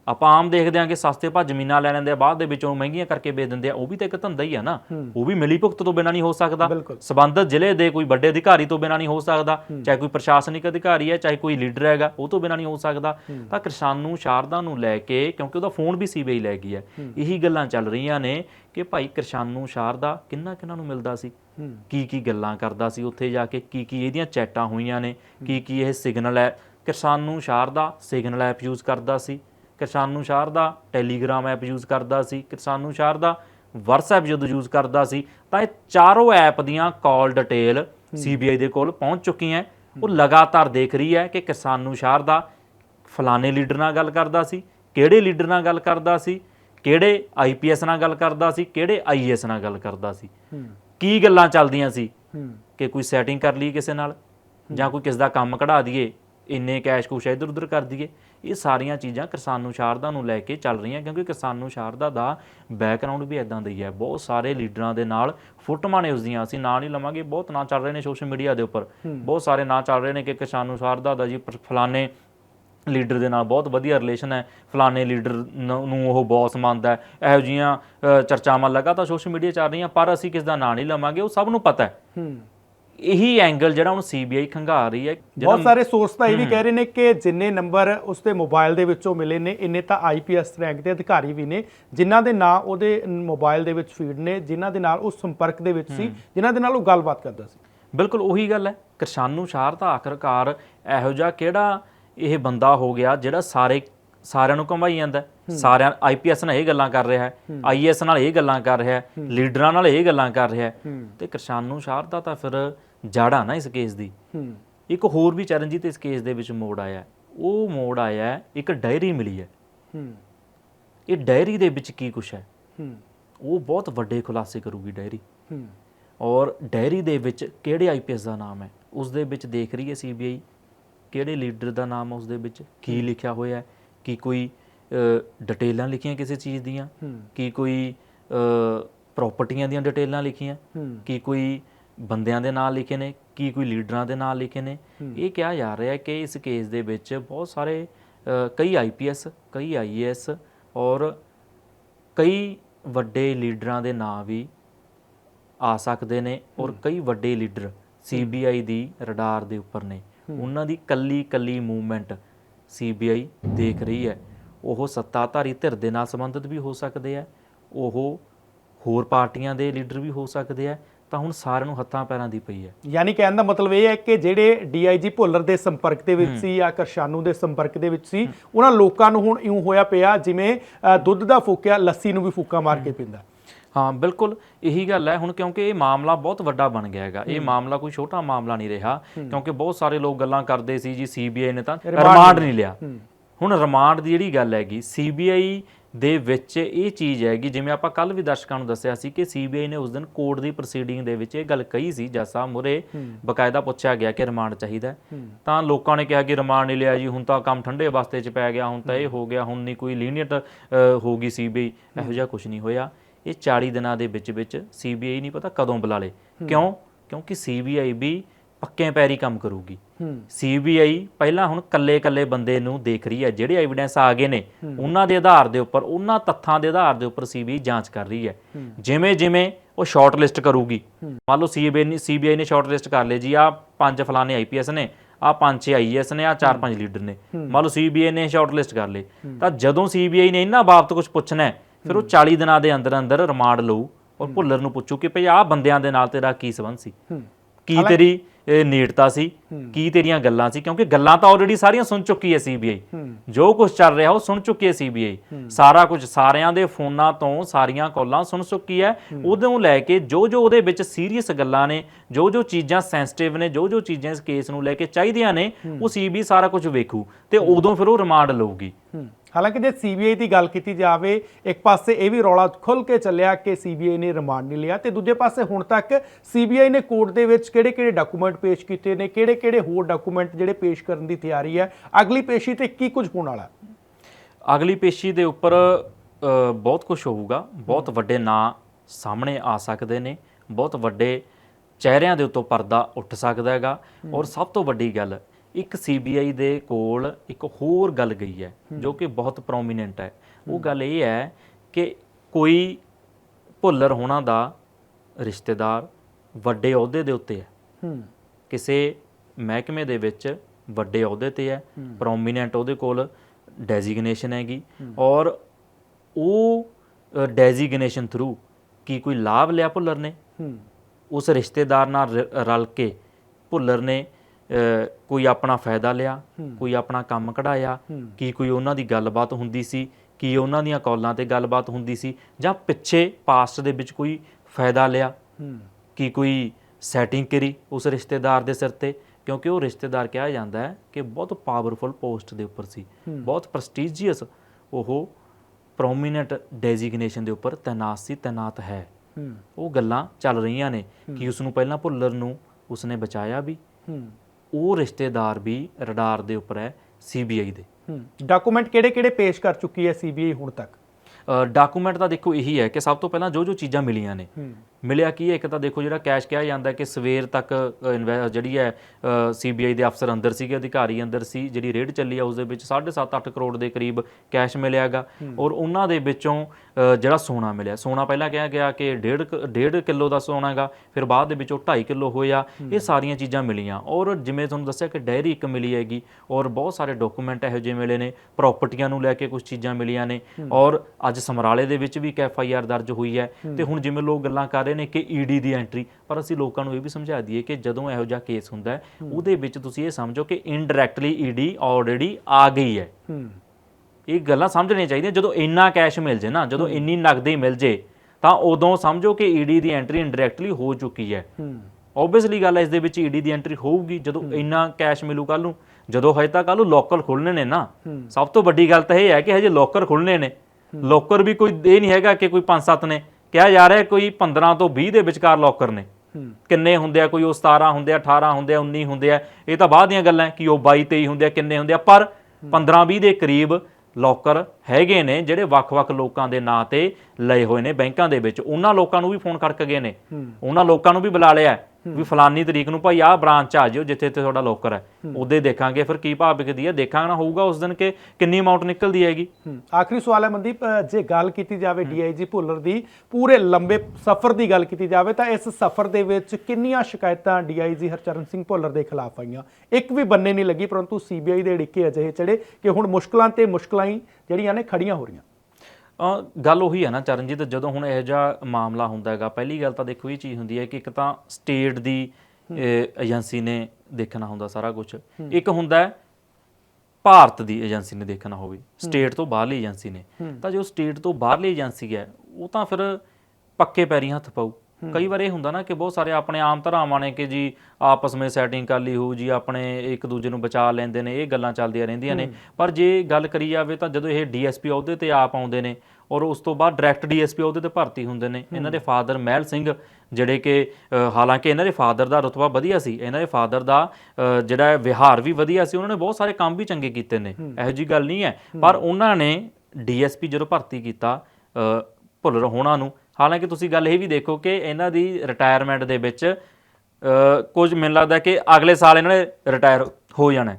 ਆਪਾਂ ਆਮ ਦੇਖਦੇ ਹਾਂ ਕਿ ਸਸਤੇ ਭਾ ਜ਼ਮੀਨਾਂ ਲੈ ਲੈਂਦੇ ਆ ਬਾਅਦ ਦੇ ਵਿੱਚੋਂ ਮਹਿੰਗੀਆਂ ਕਰਕੇ ਵੇਚ ਦਿੰਦੇ ਆ ਉਹ ਵੀ ਤਾਂ ਇੱਕ ਧੰਦਾ ਹੀ ਆ ਨਾ। ਉਹ ਵੀ ਮਿਲੀ ਭੁਗਤ ਤੋਂ ਬਿਨਾਂ ਨਹੀਂ ਹੋ ਸਕਦਾ। ਸਬੰਧਤ ਜ਼ਿਲ੍ਹੇ ਦੇ ਕੋਈ ਵੱਡੇ ਅਧਿਕਾਰੀ ਤੋਂ ਬਿਨਾਂ ਨਹੀਂ ਹੋ ਸਕਦਾ। ਚਾਹੇ ਕੋਈ ਪ੍ਰਸ਼ਾਸਨਿਕ ਅਧਿਕਾਰੀ ਹੈ ਚਾਹੇ ਕੋਈ ਲੀਡਰ ਹੈਗਾ ਉਹ ਤੋਂ ਬਿਨਾਂ ਨਹੀਂ ਹੋ ਸਕਦਾ। ਤਾਂ ਕਿਸਾਨੂ ਸ਼ਾਰਦਾ ਨੂੰ ਲੈ ਕੇ ਕਿਉਂਕਿ ਉਹਦਾ ਫੋਨ ਵੀ ਸੀਬੀਆਈ ਲੈ ਗਈ ਹੈ ਇਹੀ ਗੱਲਾਂ ਚੱਲ ਰਹੀਆਂ ਨੇ ਕਿ ਭਾਈ ਕਿਸਾਨੂ ਸ਼ਾਰਦਾ ਕਿੰਨਾ ਕਿੰਨਾ ਨੂੰ ਮਿਲਦਾ ਸੀ? ਕੀ ਕੀ ਗੱਲਾਂ ਕਰਦਾ ਸੀ ਉੱਥੇ ਜਾ ਕੇ? ਕੀ ਕੀ ਇਹਦੀਆਂ ਚੈਟਾਂ ਹੋਈਆਂ ਨੇ? ਕੀ ਕੀ ਇਹ ਸਿਗਨਲ ਹੈ? Krishanu Sharda Signal app use ਕਰਦਾ ਸੀ। Krishanu Sharda Telegram app use ਕਰਦਾ ਸੀ ਕਿਸਾਨੂ ਸ਼ਾਰਦਾ WhatsApp ਜਦੋਂ ਯੂਜ਼ ਕਰਦਾ ਸੀ ਤਾਂ ਇਹ ਚਾਰੋਂ ਐਪ ਦੀਆਂ ਕਾਲ ਡਿਟੇਲ ਸੀਬੀਆਈ ਦੇ ਕੋਲ ਪਹੁੰਚ ਚੁੱਕੀਆਂ ਉਹ ਲਗਾਤਾਰ ਦੇਖ ਰਹੀ ਹੈ ਕਿ ਕਿਸਾਨੂ ਸ਼ਾਰਦਾ ਫਲਾਣੇ ਲੀਡਰ ਨਾਲ ਗੱਲ ਕਰਦਾ ਸੀ ਕਿਹੜੇ ਲੀਡਰ ਨਾਲ ਗੱਲ ਕਰਦਾ ਸੀ ਕਿਹੜੇ ਆਈਪੀਐਸ ਨਾਲ ਗੱਲ ਕਰਦਾ ਸੀ ਕਿਹੜੇ ਆਈਐਸ ਨਾਲ ਗੱਲ ਕਰਦਾ ਸੀ। ਕੀ ਗੱਲਾਂ ਚੱਲਦੀਆਂ ਸੀ ਕਿ ਕੋਈ ਸੈਟਿੰਗ ਕਰ ਲਈ ਕਿਸੇ ਨਾਲ ਜਾਂ ਕੋਈ ਕਿਸ ਦਾ ਕੰਮ ਕਢਾ ਦਈਏ ਇੰਨੇ ਕੈਸ਼ ਕੁਛ ਇੱਧਰ ਉੱਧਰ ਕਰ ਦਈਏ। ਇਹ ਸਾਰੀਆਂ ਚੀਜ਼ਾਂ ਕਿਸਾਨੂ ਸ਼ਾਰਦਾ ਨੂੰ ਲੈ ਕੇ ਚੱਲ ਰਹੀਆਂ ਕਿਉਂਕਿ ਕਿਸਾਨੂ ਸ਼ਾਰਦਾ ਦਾ ਬੈਕਗ੍ਰਾਉਂਡ ਵੀ ਇਦਾਂ ਦਾ ਹੀ ਹੈ। ਬਹੁਤ ਸਾਰੇ ਲੀਡਰਾਂ ਦੇ ਨਾਲ ਫੋਟੋਆਂ ਨੇ ਉਸ ਦੀਆਂ ਅਸੀਂ ਨਾਂ ਨਹੀਂ ਲਵਾਂਗੇ ਬਹੁਤ ਨਾਂ ਚੱਲ ਰਹੇ ਨੇ ਸੋਸ਼ਲ ਮੀਡੀਆ ਦੇ ਉੱਪਰ। ਬਹੁਤ ਸਾਰੇ ਨਾਂ ਚੱਲ ਰਹੇ ਨੇ ਕਿ ਕਿਸਾਨੂ ਸ਼ਾਰਦਾ ਦਾ ਜੀ ਫਲਾਣੇ ਲੀਡਰ ਦੇ ਨਾਲ ਬਹੁਤ ਵਧੀਆ ਰਿਲੇਸ਼ਨ ਹੈ। ਫਲਾਣੇ ਲੀਡਰ ਨੂੰ ਉਹ ਬੌਸ ਮੰਨਦਾ ਹੈ। ਇਹੋ ਜੀਆਂ ਚਰਚਾਵਾਂ ਲਗਾਤਾਰ ਸੋਸ਼ਲ ਮੀਡੀਆ ਚੱਲ ਰਹੀਆਂ ਪਰ ਅਸੀਂ ਕਿਸ ਦਾ ਨਾਂ ਨਹੀਂ ਲਵਾਂਗੇ ਉਹ ਸਭ ਨੂੰ ਪਤਾ ਹੂੰ। ਇਹੀ ਐਂਗਲ ਜਿਹੜਾ ਹੁਣ ਸੀਬੀਆਈ ਖੰਗਾਰ ਰਹੀ ਹੈ ਬਹੁਤ ਸਾਰੇ ਸੋਰਸ ਤਾਂ ਇਹ ਵੀ ਕਹਿ ਰਹੇ ਨੇ ਕਿ ਜਿੰਨੇ ਨੰਬਰ ਉਸਦੇ ਮੋਬਾਈਲ ਦੇ ਵਿੱਚੋਂ ਮਿਲੇ ਨੇ ਇੰਨੇ ਤਾਂ ਆਈਪੀਐਸ ਰੈਂਕ ਦੇ ਅਧਿਕਾਰੀ ਵੀ ਨੇ ਜਿਨ੍ਹਾਂ ਦੇ ਨਾਂ ਉਹਦੇ ਮੋਬਾਈਲ ਦੇ ਵਿੱਚ ਫੀਡ ਨੇ ਜਿਨ੍ਹਾਂ ਦੇ ਨਾਲ ਉਹ ਸੰਪਰਕ ਦੇ ਵਿੱਚ ਸੀ ਜਿਨ੍ਹਾਂ ਦੇ ਨਾਲ ਉਹ ਗੱਲਬਾਤ ਕਰਦਾ ਸੀ। ਬਿਲਕੁਲ ਉਹੀ ਗੱਲ ਹੈ। ਕਿਰਸ਼ਾਨੂ ਸ਼ਾਰ ਤਾਂ ਆਖਰਕਾਰ ਇਹੋ ਜਿਹਾ ਕਿਹੜਾ ਇਹ ਬੰਦਾ ਹੋ ਗਿਆ ਜਿਹੜਾ ਸਾਰੇ ਸਾਰਿਆਂ ਨੂੰ ਘੁਮਾਈ ਜਾਂਦਾ। ਸਾਰਿਆਂ ਆਈਪੀਐਸ ਨਾਲ ਇਹ ਗੱਲਾਂ ਕਰ ਰਿਹਾ ਹੈ ਆਈਐਸ ਨਾਲ ਇਹ ਗੱਲਾਂ ਕਰ ਰਿਹਾ ਹੈ ਲੀਡਰਾਂ ਨਾਲ ਇਹ ਗੱਲਾਂ ਕਰ ਰਿਹਾ ਹੈ। ਤੇ ਕਿਰਸ਼ਾਨੂ ਸ਼ਾਰ ਦਾ ਤਾਂ ਫਿਰ ਜਾੜਾ ਨਾ ਇਸ ਕੇਸ ਦੀ। ਇੱਕ ਹੋਰ ਵੀ ਚਰਨਜੀਤ ਇਸ ਕੇਸ ਦੇ ਵਿੱਚ ਮੋੜ ਆਇਆ। ਉਹ ਮੋੜ ਆਇਆ ਇੱਕ ਡਾਇਰੀ ਮਿਲੀ ਹੈ। ਇਹ ਡਾਇਰੀ ਦੇ ਵਿੱਚ ਕੀ ਕੁਛ ਹੈ? ਉਹ ਬਹੁਤ ਵੱਡੇ ਖੁਲਾਸੇ ਕਰੂਗੀ ਡਾਇਰੀ। ਔਰ ਡਾਇਰੀ ਦੇ ਵਿੱਚ ਕਿਹੜੇ ਆਈਪੀਐਸ ਦਾ ਨਾਮ ਹੈ? ਉਸ ਦੇ ਵਿੱਚ ਦੇਖ ਰਹੀ ਹੈ ਸੀਬੀਆਈ ਕਿਹੜੇ ਲੀਡਰ ਦਾ ਨਾਮ ਉਸ ਦੇ ਵਿੱਚ? ਕੀ ਲਿਖਿਆ ਹੋਇਆ ਹੈ? ਕੀ ਕੋਈ ਡਿਟੇਲਾਂ ਲਿਖੀਆਂ ਕਿਸੇ ਚੀਜ਼ ਦੀਆਂ? ਕੀ ਕੋਈ ਪ੍ਰਾਪਰਟੀਆਂ ਦੀਆਂ ਡਿਟੇਲਾਂ ਲਿਖੀਆਂ? ਕੀ ਕੋਈ ਬੰਦਿਆਂ ਦੇ ਨਾਂ ਲਿਖੇ ਨੇ? ਕੀ ਕੋਈ ਲੀਡਰਾਂ ਦੇ ਨਾਂ ਲਿਖੇ ਨੇ? ਇਹ ਕਿਹਾ ਜਾ ਰਿਹਾ ਹੈ ਕਿ ਇਸ ਕੇਸ ਦੇ ਵਿੱਚ ਬਹੁਤ ਸਾਰੇ ਕਈ ਆਈਪੀਐਸ ਕਈ ਆਈਏਐਸ ਔਰ ਕਈ ਵੱਡੇ ਲੀਡਰਾਂ ਦੇ ਨਾਂ ਵੀ ਆ ਸਕਦੇ ਨੇ ਔਰ ਕਈ ਵੱਡੇ ਲੀਡਰ ਸੀਬੀਆਈ ਦੀ ਰਡਾਰ ਦੇ ਉੱਪਰ ਨੇ। ਉਹਨਾਂ ਦੀ ਕੱਲੀ ਕੱਲੀ ਮੂਵਮੈਂਟ ਸੀਬੀਆਈ ਦੇਖ ਰਹੀ ਹੈ। ਉਹ ਸੱਤਾਧਾਰੀ ਧਿਰ ਦੇ ਨਾਲ ਸੰਬੰਧਿਤ ਵੀ ਹੋ ਸਕਦੇ ਆ ਉਹ ਹੋਰ ਪਾਰਟੀਆਂ ਦੇ ਲੀਡਰ ਵੀ ਹੋ ਸਕਦੇ ਆ ਤਾਂ ਹੁਣ ਸਾਰਿਆਂ ਨੂੰ ਹੱਥਾਂ ਪੈਰਾਂ ਦੀ ਪਈ ਹੈ। ਯਾਨੀ ਕਹਿਣ ਦਾ ਮਤਲਬ ਇਹ ਹੈ ਕਿ ਜਿਹੜੇ ਡੀਆਈਜੀ ਭੁੱਲਰ ਦੇ ਸੰਪਰਕ ਦੇ ਵਿੱਚ ਸੀ ਜਾਂ ਕਰਸ਼ਾਨੂ ਦੇ ਸੰਪਰਕ ਦੇ ਵਿੱਚ ਸੀ ਉਹਨਾਂ ਲੋਕਾਂ ਨੂੰ ਹੁਣ ਇਉਂ ਹੋਇਆ ਪਿਆ ਜਿਵੇਂ ਦੁੱਧ ਦਾ ਫੂਕਿਆ ਲੱਸੀ ਨੂੰ ਵੀ ਫੂਕਾ ਮਾਰ ਕੇ ਪੀਂਦਾ। ਹਾਂ ਬਿਲਕੁਲ ਇਹੀ ਗੱਲ ਹੈ। ਹੁਣ ਕਿਉਂਕਿ ਇਹ ਮਾਮਲਾ ਬਹੁਤ ਵੱਡਾ ਬਣ ਗਿਆ ਹੈਗਾ। ਇਹ ਮਾਮਲਾ ਕੋਈ ਛੋਟਾ ਮਾਮਲਾ ਨਹੀਂ ਰਿਹਾ। ਕਿਉਂਕਿ ਬਹੁਤ ਸਾਰੇ ਲੋਕ ਗੱਲਾਂ ਕਰਦੇ ਸੀ ਜੀ ਸੀਬੀਆਈ ਨੇ ਤਾਂ ਰਿਮਾਂਡ ਨਹੀਂ ਲਿਆ। ਹੁਣ ਰਿਮਾਂਡ ਦੀ ਜਿਹੜੀ ਗੱਲ ਹੈਗੀ ਸੀਬੀਆਈ ਦੇ ਵਿੱਚ ਇਹ ਚੀਜ਼ ਹੈਗੀ ਜਿਵੇਂ ਆਪਾਂ ਕੱਲ ਵੀ ਦਰਸ਼ਕਾਂ ਨੂੰ ਦੱਸਿਆ ਸੀ ਕਿ ਸੀਬੀਆਈ ਨੇ ਉਸ ਦਿਨ ਕੋਰਟ ਦੀ ਪ੍ਰੋਸੀਡਿੰਗ ਦੇ ਵਿੱਚ ਇਹ ਗੱਲ ਕਹੀ ਸੀ ਜੱਜ ਸਾਹਿਬ ਮੁਰੇ ਬਕਾਇਦਾ ਪੁੱਛਿਆ ਗਿਆ ਕਿ ਰਿਮਾਂਡ ਚਾਹੀਦਾ। ਤਾਂ ਲੋਕਾਂ ਨੇ ਕਿਹਾ ਕਿ ਰਿਮਾਂਡ ਨਹੀਂ ਲਿਆ ਜੀ ਹੁਣ ਤਾਂ ਕੰਮ ਠੰਡੇ ਵਾਸਤੇ ਚ ਪੈ ਗਿਆ ਹੁਣ ਤਾਂ ਇਹ ਹੋ। ਗਿਆ ਹੁਣ ਨਹੀਂ ਕੋਈ ਲੀਨੀਅੰਟ ਹੋ ਗਈ ਸੀਬੀਆਈ ਇਹੋ ਜਿਹਾ ਕੁਝ ਨਹੀਂ ਹੋਇਆ। ਇਹ 40 ਦਿਨਾਂ ਦੇ ਵਿੱਚ ਵਿੱਚ ਸੀਬੀਆਈ ਨਹੀਂ ਪਤਾ ਕਦੋਂ ਬੁਲਾ ਲੇ। ਕਿਉਂ? ਕਿਉਂਕਿ ਸੀਬੀਆਈ ਵੀ ਪੱਕੇ ਪੈਰੀ ਕੰਮ ਕਰੂਗੀ। ਸੀਬੀਆਈ ਪਹਿਲਾਂ ਹੁਣ ਕੱਲੇ-ਕੱਲੇ ਬੰਦੇ ਨੂੰ ਦੇਖ ਰਹੀ ਹੈ ਜਿਹੜੇ ਐਵੀਡੈਂਸ ਆ ਗਏ ਨੇ ਉਹਨਾਂ ਦੇ ਆਧਾਰ ਦੇ ਉੱਪਰ ਉਹਨਾਂ ਤੱਥਾਂ ਦੇ ਆਧਾਰ ਦੇ ਉੱਪਰ ਸੀਬੀਆਈ ਜਾਂਚ ਕਰ ਰਹੀ ਹੈ। ਜਿਵੇਂ ਜਿਵੇਂ ਉਹ ਸ਼ਾਰਟ ਲਿਸਟ ਕਰੂਗੀ। ਮੰਨ ਲਓ ਸੀਬੀਆਈ ਨੇ ਸੀਬੀਆਈ ਨੇ ਸ਼ਾਰਟ ਲਿਸਟ ਕਰ ਲਈ ਜੀ ਆ ਪੰਜ ਫਲਾਣੇ ਆਈਪੀਐਸ ਨੇ ਆ ਪੰਜ ਛੇ ਆਈਐਸ ਨੇ ਆ ਚਾਰ ਪੰਜ ਲੀਡਰ ਨੇ। ਮੰਨ ਲਓ ਸੀਬੀਆਈ ਨੇ ਸ਼ਾਰਟ ਲਿਸਟ ਕਰ ਲਈ। ਤਾਂ ਜਦੋਂ ਸੀਬੀਆਈ ਨੇ ਇਹਨਾਂ ਬਾਬਤ ਕੁਝ ਪੁੱਛਣਾ ਹੈ ਫਿਰ ਉਹ 40 ਦਿਨਾਂ ਦੇ ਅੰਦਰ ਅੰਦਰ ਰਿਮਾਂਡ ਲਊ ਔਰ ਭੁੱਲਰ ਨੂੰ ਪੁੱਛੂ ਕਿ ਭਈ ਆਹ ਬੰਦਿਆਂ ਦੇ ਨਾਲ ਤੇਰਾ ਕੀ ਸੰਬੰਧ ਸੀ? ਕੀ ਤੇਰੀ ਇਹ ਨੇੜਤਾ ਸੀ? ਕੀ ਤੇਰੀਆਂ ਗੱਲਾਂ ਸੀ? ਕਿਉਂਕਿ ਗੱਲਾਂ ਤਾਂ ਆਲਰੇਡੀ ਸਾਰੀਆਂ ਸੁਣ ਚੁੱਕੀ ਹੈ ਸੀਬੀਆਈ ਜੋ ਕੁਝ ਚੱਲ ਰਿਹਾ ਉਹ ਸੁਣ ਚੁੱਕੀ ਹੈ ਸੀਬੀਆਈ ਸਾਰਾ ਕੁਝ ਸਾਰਿਆਂ ਦੇ ਫੋਨਾਂ ਤੋਂ ਸਾਰੀਆਂ ਕਾਲਾਂ ਸੁਣ ਚੁੱਕੀ ਹੈ। ਉਦੋਂ ਲੈ ਕੇ ਜੋ ਜੋ ਉਹਦੇ ਵਿੱਚ ਸੀਰੀਅਸ ਗੱਲਾਂ ਨੇ ਜੋ ਜੋ ਚੀਜ਼ਾਂ ਸੈਂਸਿਟਿਵ ਨੇ ਜੋ ਜੋ ਚੀਜ਼ਾਂ ਇਸ ਕੇਸ ਨੂੰ ਲੈ ਕੇ ਚਾਹੀਦੀਆਂ ਨੇ ਉਹ ਸੀਬੀ ਸਾਰਾ ਕੁਝ ਵੇਖੂ ਤੇ ਉਦੋਂ ਫਿਰ ਉਹ ਰਿਮਾਂਡ ਲਊਗੀ। ਹਾਲਾਂਕਿ ਜੇ ਸੀਬੀਆਈ ਦੀ ਗੱਲ ਕੀਤੀ ਜਾਵੇ, ਇੱਕ ਪਾਸੇ ਇਹ ਵੀ ਰੌਲਾ ਖੁੱਲ ਕੇ ਚੱਲਿਆ ਕਿ ਸੀਬੀਆਈ ਨੇ ਰਿਮਾਂਡ ਨਹੀਂ ਲਿਆ ਤੇ ਦੂਜੇ ਪਾਸੇ ਹੁਣ ਤੱਕ ਸੀਬੀਆਈ ਨੇ ਕੋਰਟ ਦੇ ਵਿੱਚ ਕਿਹੜੇ-ਕਿਹੜੇ ਡਾਕੂਮੈਂਟ ਪੇਸ਼ ਕੀਤੇ ਨੇ, ਕਿਹੜੇ-ਕਿਹੜੇ ਹੋਰ ਡਾਕੂਮੈਂਟ ਜਿਹੜੇ ਪੇਸ਼ ਕਰਨ ਦੀ ਤਿਆਰੀ ਹੈ, ਅਗਲੀ ਪੇਸ਼ੀ ਤੇ ਕੀ ਕੁਝ ਹੋਣ ਵਾਲਾ ਅਗਲੀ ਪੇਸ਼ੀ ਦੇ ਉੱਪਰ ਬਹੁਤ ਕੁਝ ਹੋਊਗਾ, ਬਹੁਤ ਵੱਡੇ ਨਾਂ ਸਾਹਮਣੇ ਆ ਸਕਦੇ ਨੇ, ਬਹੁਤ ਵੱਡੇ ਚਿਹਰਿਆਂ ਦੇ ਉੱਤੋਂ ਪਰਦਾ ਉੱਠ ਸਕਦਾ ਹੈਗਾ ਔਰ ਸਭ ਤੋਂ ਵੱਡੀ ਗੱਲ ਇੱਕ ਸੀਬੀਆਈ ਦੇ ਕੋਲ ਇੱਕ ਹੋਰ ਗੱਲ ਗਈ ਹੈ ਜੋ ਕਿ ਬਹੁਤ ਪ੍ਰੋਮੀਨੈਂਟ ਹੈ। ਉਹ ਗੱਲ ਇਹ ਹੈ ਕਿ ਕੋਈ ਭੁੱਲਰ ਹੋਣਾ ਦਾ ਰਿਸ਼ਤੇਦਾਰ ਵੱਡੇ ਅਹੁਦੇ ਦੇ ਉੱਤੇ ਹੈ। ਕਿਸੇ ਮਹਿਕਮੇ ਦੇ ਵਿੱਚ ਵੱਡੇ ਅਹੁਦੇ ਤੇ ਹੈ ਪ੍ਰੋਮੀਨੈਂਟ ਉਹਦੇ ਕੋਲ ਡੈਜ਼ਿਗਨੇਸ਼ਨ ਹੈਗੀ ਔਰ ਉਹ ਡੈਜ਼ਿਗਨੇਸ਼ਨ ਥਰੂ ਕੀ ਕੋਈ ਲਾਭ ਲਿਆ ਭੁੱਲਰ ਨੇ? ਉਸ ਰਿਸ਼ਤੇਦਾਰ ਨਾਲ ਰਲ ਕੇ ਭੁੱਲਰ ਨੇ ਕੋਈ ਆਪਣਾ ਫਾਇਦਾ ਲਿਆ ਕੋਈ ਆਪਣਾ ਕੰਮ ਕਢਾਇਆ ਕੀ ਕੋਈ ਉਹਨਾਂ ਦੀ ਗੱਲਬਾਤ ਹੁੰਦੀ ਸੀ ਕੀ ਉਹਨਾਂ ਦੀਆਂ ਕਾਲਾਂ ਤੇ ਗੱਲਬਾਤ ਹੁੰਦੀ ਸੀ ਜਾਂ ਪਿੱਛੇ ਪਾਸਟ ਦੇ ਵਿੱਚ ਕੋਈ ਫਾਇਦਾ ਲਿਆ? ਕੀ ਕੋਈ ਸੈਟਿੰਗ ਕਰੀ ਉਸ ਰਿਸ਼ਤੇਦਾਰ ਦੇ ਸਿਰ ਤੇ? ਕਿਉਂਕਿ ਉਹ ਰਿਸ਼ਤੇਦਾਰ ਕਿਹਾ ਜਾਂਦਾ ਹੈ ਕਿ ਬਹੁਤ ਪਾਵਰਫੁਲ ਪੋਸਟ ਦੇ ਉੱਪਰ ਸੀ। ਬਹੁਤ ਪ੍ਰੈਸਟੀਜੀਅਸ ਉਹ ਪ੍ਰੋਮੀਨੈਂਟ ਡੈਜ਼ਿਗਨੇਸ਼ਨ ਦੇ ਉੱਪਰ ਤੈਨਾਤ ਸੀ ਤੈਨਾਤ ਹੈ। ਉਹ ਗੱਲਾਂ ਚੱਲ ਰਹੀਆਂ ਨੇ। ਕਿ ਉਸ ਨੂੰ ਪਹਿਲਾਂ ਭੁੱਲਰ ਨੂੰ ਉਸਨੇ ਬਚਾਇਆ ਵੀ? ਉਹ ਰਿਸ਼ਤੇਦਾਰ ਵੀ ਰਡਾਰ ਦੇ ਉੱਪਰ ਹੈ ਸੀਬੀਆਈ ਦੇ। ਡਾਕੂਮੈਂਟ ਕਿਹੜੇ-ਕਿਹੜੇ ਪੇਸ਼ ਕਰ ਚੁੱਕੀ ਹੈ ਸੀਬੀਆਈ ਹੁਣ ਤੱਕ? ਡਾਕੂਮੈਂਟ ਤਾਂ ਦੇਖੋ ਇਹੀ ਹੈ ਕਿ ਸਭ ਤੋਂ ਪਹਿਲਾਂ ਜੋ ਜੋ ਚੀਜ਼ਾਂ ਮਿਲੀਆਂ ਨੇ ਮਿਲਿਆ ਕੀ ਹੈ? ਇੱਕ ਤਾਂ ਦੇਖੋ ਜਿਹੜਾ ਕੈਸ਼ ਕਿਹਾ ਜਾਂਦਾ ਹੈ ਕਿ ਸਵੇਰ ਤੱਕ ਜਿਹੜੀ ਹੈ ਸੀਬੀਆਈ ਦੇ ਅਫਸਰ ਅੰਦਰ ਸੀਗੇ ਅਧਿਕਾਰੀ ਅੰਦਰ ਸੀ ਜਿਹੜੀ ਰੇਡ ਚੱਲੀ ਆ ਉਸ ਦੇ ਵਿੱਚ 7.5-8 ਕਰੋੜ ਦੇ ਕਰੀਬ ਕੈਸ਼ ਮਿਲਿਆਗਾ ਔਰ ਉਹਨਾਂ ਦੇ ਵਿੱਚੋਂ ਜਿਹੜਾ ਸੋਨਾ ਮਿਲਿਆ ਸੋਨਾ ਪਹਿਲਾਂ ਕਿਹਾ ਗਿਆ ਕਿ 1.5 1.5 ਕਿਲੋ ਦਾ ਸੋਨਾ ਹੈਗਾ ਫਿਰ ਬਾਅਦ ਦੇ ਵਿੱਚ ਉਹ 2.5 ਕਿਲੋ ਹੋਇਆ ਇਹ ਸਾਰੀਆਂ ਚੀਜ਼ਾਂ ਮਿਲੀਆਂ। ਔਰ ਜਿਵੇਂ ਤੁਹਾਨੂੰ ਦੱਸਿਆ ਕਿ ਡਾਇਰੀ ਇੱਕ ਮਿਲੀ ਹੈਗੀ ਔਰ ਬਹੁਤ ਸਾਰੇ ਡਾਕੂਮੈਂਟ ਇਹੋ ਜਿਹੇ ਮਿਲੇ ਨੇ ਪ੍ਰਾਪਰਟੀਆਂ ਨੂੰ ਲੈ ਕੇ ਕੁਝ ਚੀਜ਼ਾਂ ਮਿਲੀਆਂ ਨੇ। ਔਰ ਅੱਜ ਸਮਰਾਲੇ ਦੇ ਵਿੱਚ ਵੀ ਇੱਕ ਐਫ ਆਈ ਆਰ ਦਰਜ ਹੋਈ ਹੈ। ਤੇ ਹੁਣ ਜਿਵੇਂ ਲੋਕ ਗੱਲਾਂ ਕਰ ਰਹੇ ਨੇ ਕਿ ਈਡੀ ਦੀ ਐਂਟਰੀ ਪਰ ਅਸੀਂ ਲੋਕਾਂ ਨੂੰ ਇਹ ਵੀ ਸਮਝਾ ਦਈਏ ਕਿ ਜਦੋਂ ਇਹੋ ਜਿਹਾ ਕੇਸ ਹੁੰਦਾ ਉਹਦੇ ਵਿੱਚ ਤੁਸੀਂ ਇਹ ਸਮਝੋ ਕਿ ਇਨਡਾਇਰੈਕਟਲੀ ਈਡੀ ਆਲਰੇਡੀ ਆ ਗਈ ਹੈ। ਇਹ ਗੱਲਾਂ ਸਮਝਣੀਆਂ ਚਾਹੀਦੀਆਂ ਜਦੋਂ ਇੰਨਾ ਕੈਸ਼ ਮਿਲ ਜੇ ਨਾ ਜਦੋਂ ਇੰਨੀ ਨਕਦੀ ਮਿਲ ਜੇ ਤਾਂ ਉਦੋਂ ਸਮਝੋ ਕਿ ਈਡੀ ਦੀ ਐਂਟਰੀ ਇਨਡਾਇਰੈਕਟਲੀ ਹੋ ਚੁੱਕੀ ਹੈ। ਓਬਵੀਅਸਲੀ ਗੱਲ ਹੈ ਇਸ ਦੇ ਵਿੱਚ ਈਡੀ ਦੀ ਐਂਟਰੀ ਹੋਊਗੀ ਜਦੋਂ ਇੰਨਾ ਕੈਸ਼ ਮਿਲੂ ਕੱਲ ਨੂੰ ਜਦੋਂ ਹਜੇ ਤਾਂ ਕੱਲ ਨੂੰ ਲੋਕਰ ਖੁੱਲਣੇ ਨੇ ਨਾ। ਸਭ ਤੋਂ ਵੱਡੀ ਗੱਲ ਤਾਂ ਇਹ ਹੈ ਕਿ ਹਜੇ ਲੋਕਰ ਖੁੱਲਣੇ ਨੇ। ਲੋਕਰ ਵੀ ਕੋਈ ਇਹ ਨਹੀਂ ਹੈਗਾ ਕਿ ਕੋਈ 5-7 ਨੇ। ਕਿਹਾ ਜਾ ਰਿਹਾ ਕੋਈ 15 ਤੋਂ 20 ਦੇ ਵਿਚਕਾਰ ਲੋਕਰ ਨੇ। ਕਿੰਨੇ ਹੁੰਦੇ ਆ ਕੋਈ ਉਹ 17 ਹੁੰਦੇ ਆ 18 ਹੁੰਦੇ ਆ 19 ਹੁੰਦੇ ਆ ਇਹ ਤਾਂ ਬਾਅਦ ਦੀਆਂ ਗੱਲਾਂ ਕਿ ਉਹ 22 23 ਹੁੰਦੇ ਆ ਕਿੰਨੇ ਹੁੰਦੇ ਆ ਪਰ 15 20 ਦੇ ਕਰੀਬ ਲੋਕਰ ਹੈਗੇ ਨੇ ਜਿਹੜੇ ਵੱਖ-ਵੱਖ ਲੋਕਾਂ ਦੇ ਨਾਂ ਤੇ ਲਏ ਹੋਏ ਨੇ ਬੈਂਕਾਂ ਦੇ ਵਿੱਚ। ਉਹਨਾਂ ਲੋਕਾਂ ਨੂੰ ਵੀ ਫੋਨ ਖੜਕ ਗਏ ਨੇ। ਉਹਨਾਂ ਲੋਕਾਂ ਨੂੰ ਵੀ ਬੁਲਾ ਲਿਆ ਵੀ ਫਲਾਨੀ ਤਰੀਕ ਨੂੰ ਭਾਈ ਆਹ ਬ੍ਰਾਂਚ ਆ ਜਿਓ ਜਿੱਥੇ ਤੇ ਤੁਹਾਡਾ ਲੋਕਰ ਹੈ। ਉਹਦੇ ਦੇਖਾਂਗੇ ਫਿਰ ਕੀ ਭਾਅ ਵਿਕਦੀ ਹੈ? ਦੇਖਾਂਗਾ ਹੋਊਗਾ ਉਸ ਦਿਨ ਕਿ ਕਿੰਨੀ ਅਮਾਉਂਟ ਨਿਕਲਦੀ ਹੈਗੀ। ਆਖਰੀ ਸਵਾਲ ਹੈ ਮਨਦੀਪ ਜੇ ਗੱਲ ਕੀਤੀ ਜਾਵੇ ਡੀਆਈਜੀ ਭੁੱਲਰ ਦੀ ਪੂਰੇ ਲੰਬੇ ਸਫ਼ਰ ਦੀ ਗੱਲ ਕੀਤੀ ਜਾਵੇ ਤਾਂ ਇਸ ਸਫ਼ਰ ਦੇ ਵਿੱਚ ਕਿੰਨੀਆਂ ਸ਼ਿਕਾਇਤਾਂ ਡੀਆਈਜੀ ਹਰਚਰਨ ਸਿੰਘ ਭੁੱਲਰ ਦੇ ਖਿਲਾਫ ਆਈਆਂ? ਇੱਕ ਵੀ ਬੰਨੇ ਨਹੀਂ ਲੱਗੀ ਪਰੰਤੂ ਸੀਬੀਆਈ ਦੇ ਢਿੱਕੇ ਅਜਿਹੇ ਚੜੇ ਕਿ ਹੁਣ ਮੁਸ਼ਕਲਾਂ ਤੇ ਮੁਸ਼ਕਲਾਂ ਹੀ ਜਿਹੜੀਆਂ ਨੇ ਖੜੀਆਂ ਹੋ ਰਹੀਆਂ। ਗੱਲ ਉਹੀ ਹੈ ਨਾ ਚਰਨਜੀਤ ਜਦੋਂ ਹੁਣ ਇਹੋ ਜਿਹਾ ਮਾਮਲਾ ਹੁੰਦਾ ਹੈਗਾ ਪਹਿਲੀ ਗੱਲ ਤਾਂ ਦੇਖੋ ਇਹ ਚੀਜ਼ ਹੁੰਦੀ ਹੈ ਕਿ ਇੱਕ ਤਾਂ ਸਟੇਟ ਦੀ ਏਜੰਸੀ ਨੇ ਦੇਖਣਾ ਹੁੰਦਾ ਸਾਰਾ ਕੁਝ ਇੱਕ ਹੁੰਦਾ ਹੈ ਭਾਰਤ ਦੀ ਏਜੰਸੀ ਨੇ ਦੇਖਣਾ ਹੋਵੇ ਸਟੇਟ ਤੋਂ ਬਾਹਰਲੀ ਏਜੰਸੀ ਨੇ। ਤਾਂ ਜੋ ਸਟੇਟ ਤੋਂ ਬਾਹਰਲੀ ਏਜੰਸੀ ਹੈ ਉਹ ਤਾਂ ਫਿਰ ਪੱਕੇ ਪੈਰੀ ਹੱਥ ਪਾਊ। ਕਈ ਵਾਰ ਇਹ ਹੁੰਦਾ ਨਾ ਕਿ ਬਹੁਤ ਸਾਰੇ ਆਪਣੇ ਆਮ ਧਰਾਵਾਂ ਨੇ ਕਿ ਜੀ ਆਪਸ ਵਿੱਚ ਸੈਟਿੰਗ ਕਰ ਲਈ ਹੋ ਜੀ ਆਪਣੇ ਇੱਕ ਦੂਜੇ ਨੂੰ ਬਚਾ ਲੈਂਦੇ ਨੇ ਇਹ ਗੱਲਾਂ ਚੱਲਦੀਆਂ ਰਹਿੰਦੀਆਂ ਨੇ। ਪਰ ਜੇ ਗੱਲ ਕਰੀ ਜਾਵੇ ਤਾਂ ਜਦੋਂ ਇਹ ਡੀਐਸਪੀ ਅਹੁਦੇ ਤੇ ਆਪ ਆਉਂਦੇ ਨੇ ਔਰ ਉਸ ਤੋਂ ਬਾਅਦ ਡਾਇਰੈਕਟ ਡੀਐਸਪੀ ਅਹੁਦੇ ਤੇ ਭਰਤੀ ਹੁੰਦੇ ਨੇ ਇਹਨਾਂ ਦੇ ਫਾਦਰ ਮਹਿਲ ਸਿੰਘ ਜਿਹੜੇ ਕਿ ਹਾਲਾਂਕਿ ਇਹਨਾਂ ਦੇ ਫਾਦਰ ਦਾ ਰਤਬਾ ਵਧੀਆ ਸੀ ਇਹਨਾਂ ਦੇ ਫਾਦਰ ਦਾ ਜਿਹੜਾ ਵਿਹਾਰ ਵੀ ਵਧੀਆ ਸੀ ਉਹਨਾਂ ਨੇ ਬਹੁਤ ਸਾਰੇ ਕੰਮ ਵੀ ਚੰਗੇ ਕੀਤੇ ਨੇ ਇਹੋ ਜੀ ਗੱਲ ਨਹੀਂ ਹੈ। ਪਰ ਉਹਨਾਂ ਨੇ ਡੀਐਸਪੀ ਜਦੋਂ ਭਰਤੀ ਕੀਤਾ ਭੁੱਲਰ ਹੋਣਾ ਨੂੰ ਹਾਲਾਂਕਿ ਤੁਸੀਂ ਗੱਲ ਇਹ ਵੀ ਦੇਖੋ ਕਿ ਇਹਨਾਂ ਦੀ ਰਿਟਾਇਰਮੈਂਟ ਦੇ ਵਿੱਚ ਕੁਝ ਮੈਨੂੰ ਲੱਗਦਾ ਕਿ ਅਗਲੇ ਸਾਲ ਇਹਨਾਂ ਨੇ ਰਿਟਾਇਰ ਹੋ ਜਾਣਾ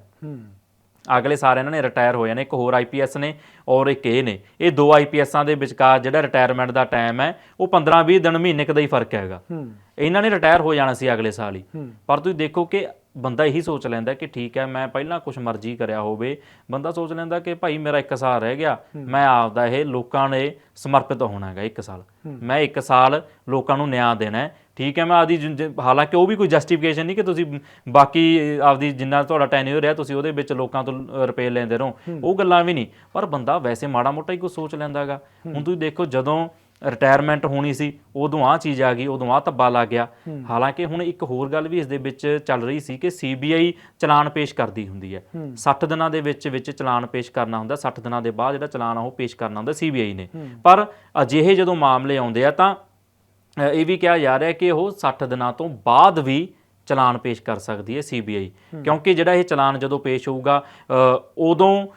ਅਗਲੇ ਸਾਲ ਇਹਨਾਂ ਨੇ ਰਿਟਾਇਰ ਹੋ ਜਾਣੇ ਇੱਕ ਹੋਰ ਆਈਪੀਐਸ ਨੇ ਔਰ ਇੱਕ ਇਹ ਨੇ। ਇਹ ਦੋ ਆਈਪੀਐਸਾਂ ਦੇ ਵਿਚਕਾਰ ਜਿਹੜਾ ਰਿਟਾਇਰਮੈਂਟ ਦਾ ਟਾਈਮ ਹੈ ਉਹ 15-20 ਦਿਨ ਮਹੀਨੇ ਕੁ ਦਾ ਹੀ ਫ਼ਰਕ ਹੈਗਾ। ਹੂੰ। ਇਹਨਾਂ ਨੇ ਰਿਟਾਇਰ ਹੋ ਜਾਣਾ ਸੀ ਅਗਲੇ ਸਾਲ ਹੂੰ। ਪਰ ਤੁਸੀਂ ਦੇਖੋ ਕਿ ਬੰਦਾ ਇਹੀ ਸੋਚ ਲੈਂਦਾ ਕਿ ਠੀਕ ਹੈ ਮੈਂ ਪਹਿਲਾਂ ਕੁਝ ਮਰਜ਼ੀ ਕਰਿਆ ਹੋਵੇ। ਬੰਦਾ ਸੋਚ ਲੈਂਦਾ ਕਿ ਭਾਈ ਮੇਰਾ 1 ਸਾਲ ਰਹਿ ਗਿਆ ਮੈਂ ਆਪਦਾ ਇਹ ਲੋਕਾਂ ਨੇ ਸਮਰਪਿਤ ਹੋਣਾ ਹੈਗਾ 1 ਸਾਲ। ਮੈਂ 1 ਸਾਲ ਲੋਕਾਂ ਨੂੰ ਨਿਆਂ ਦੇਣਾ ਹੈ। ਠੀਕ ਹੈ ਮੈਂ ਆਪਦੀ ਹਾਲਾਂਕਿ ਉਹ ਵੀ ਕੋਈ ਜਸਟੀਫਿਕੇਸ਼ਨ ਨਹੀਂ ਕਿ ਤੁਸੀਂ ਬਾਕੀ ਆਪਦੀ ਜਿੰਨਾ ਤੁਹਾਡਾ ਟੈਨਿਓਰ ਰਿਹਾ ਤੁਸੀਂ ਉਹਦੇ ਵਿੱਚ ਲੋਕਾਂ ਤੋਂ ਰੁਪਏ ਲੈਂਦੇ ਰਹੋ। ਉਹ ਗੱਲਾਂ ਵੀ ਨਹੀਂ। ਪਰ ਬੰਦਾ ਵੈਸੇ ਮਾੜਾ ਮੋਟਾ ਹੀ ਕੁਝ ਸੋਚ ਲੈਂਦਾ ਹੈਗਾ। ਹੁਣ ਤੁਸੀਂ ਦੇਖੋ ਜਦੋਂ ਰਿਟਾਇਰਮੈਂਟ ਹੋਣੀ ਸੀ ਉਦੋਂ ਆ ਚੀਜ਼ ਆ ਗਈ ਉਦੋਂ ਆ ਧੱਬਾ ਲੱਗ ਗਿਆ। ਹਾਲਾਂਕਿ ਹੁਣ ਇੱਕ ਹੋਰ ਗੱਲ ਵੀ ਇਸ ਦੇ ਵਿੱਚ ਚੱਲ ਰਹੀ ਸੀ ਕਿ ਸੀਬੀਆਈ ਚਲਾਨ ਪੇਸ਼ ਕਰਦੀ ਹੁੰਦੀ ਹੈ। 60 ਦਿਨਾਂ ਦੇ ਵਿੱਚ ਵਿੱਚ ਚਲਾਨ ਪੇਸ਼ ਕਰਨਾ ਹੁੰਦਾ 60 ਦਿਨਾਂ ਦੇ ਬਾਅਦ ਜਿਹੜਾ ਚਲਾਨ ਆ ਉਹ ਪੇਸ਼ ਕਰਨਾ ਹੁੰਦਾ ਸੀਬੀਆਈ ਨੇ। ਪਰ ਅਜਿਹੇ ਜਦੋਂ ਮਾਮਲੇ ਆਉਂਦੇ ਆ ਤਾਂ ਇਹ ਵੀ ਕਿਹਾ ਜਾ ਰਿਹਾ ਕਿ ਉਹ 60 ਦਿਨਾਂ ਤੋਂ ਬਾਅਦ ਵੀ ਚਲਾਨ ਪੇਸ਼ ਕਰ ਸਕਦੀ ਹੈ ਸੀਬੀਆਈ ਕਿਉਂਕਿ ਜਿਹੜਾ ਇਹ ਚਲਾਨ ਜਦੋਂ ਪੇਸ਼ ਹੋਊਗਾ ਉਦੋਂ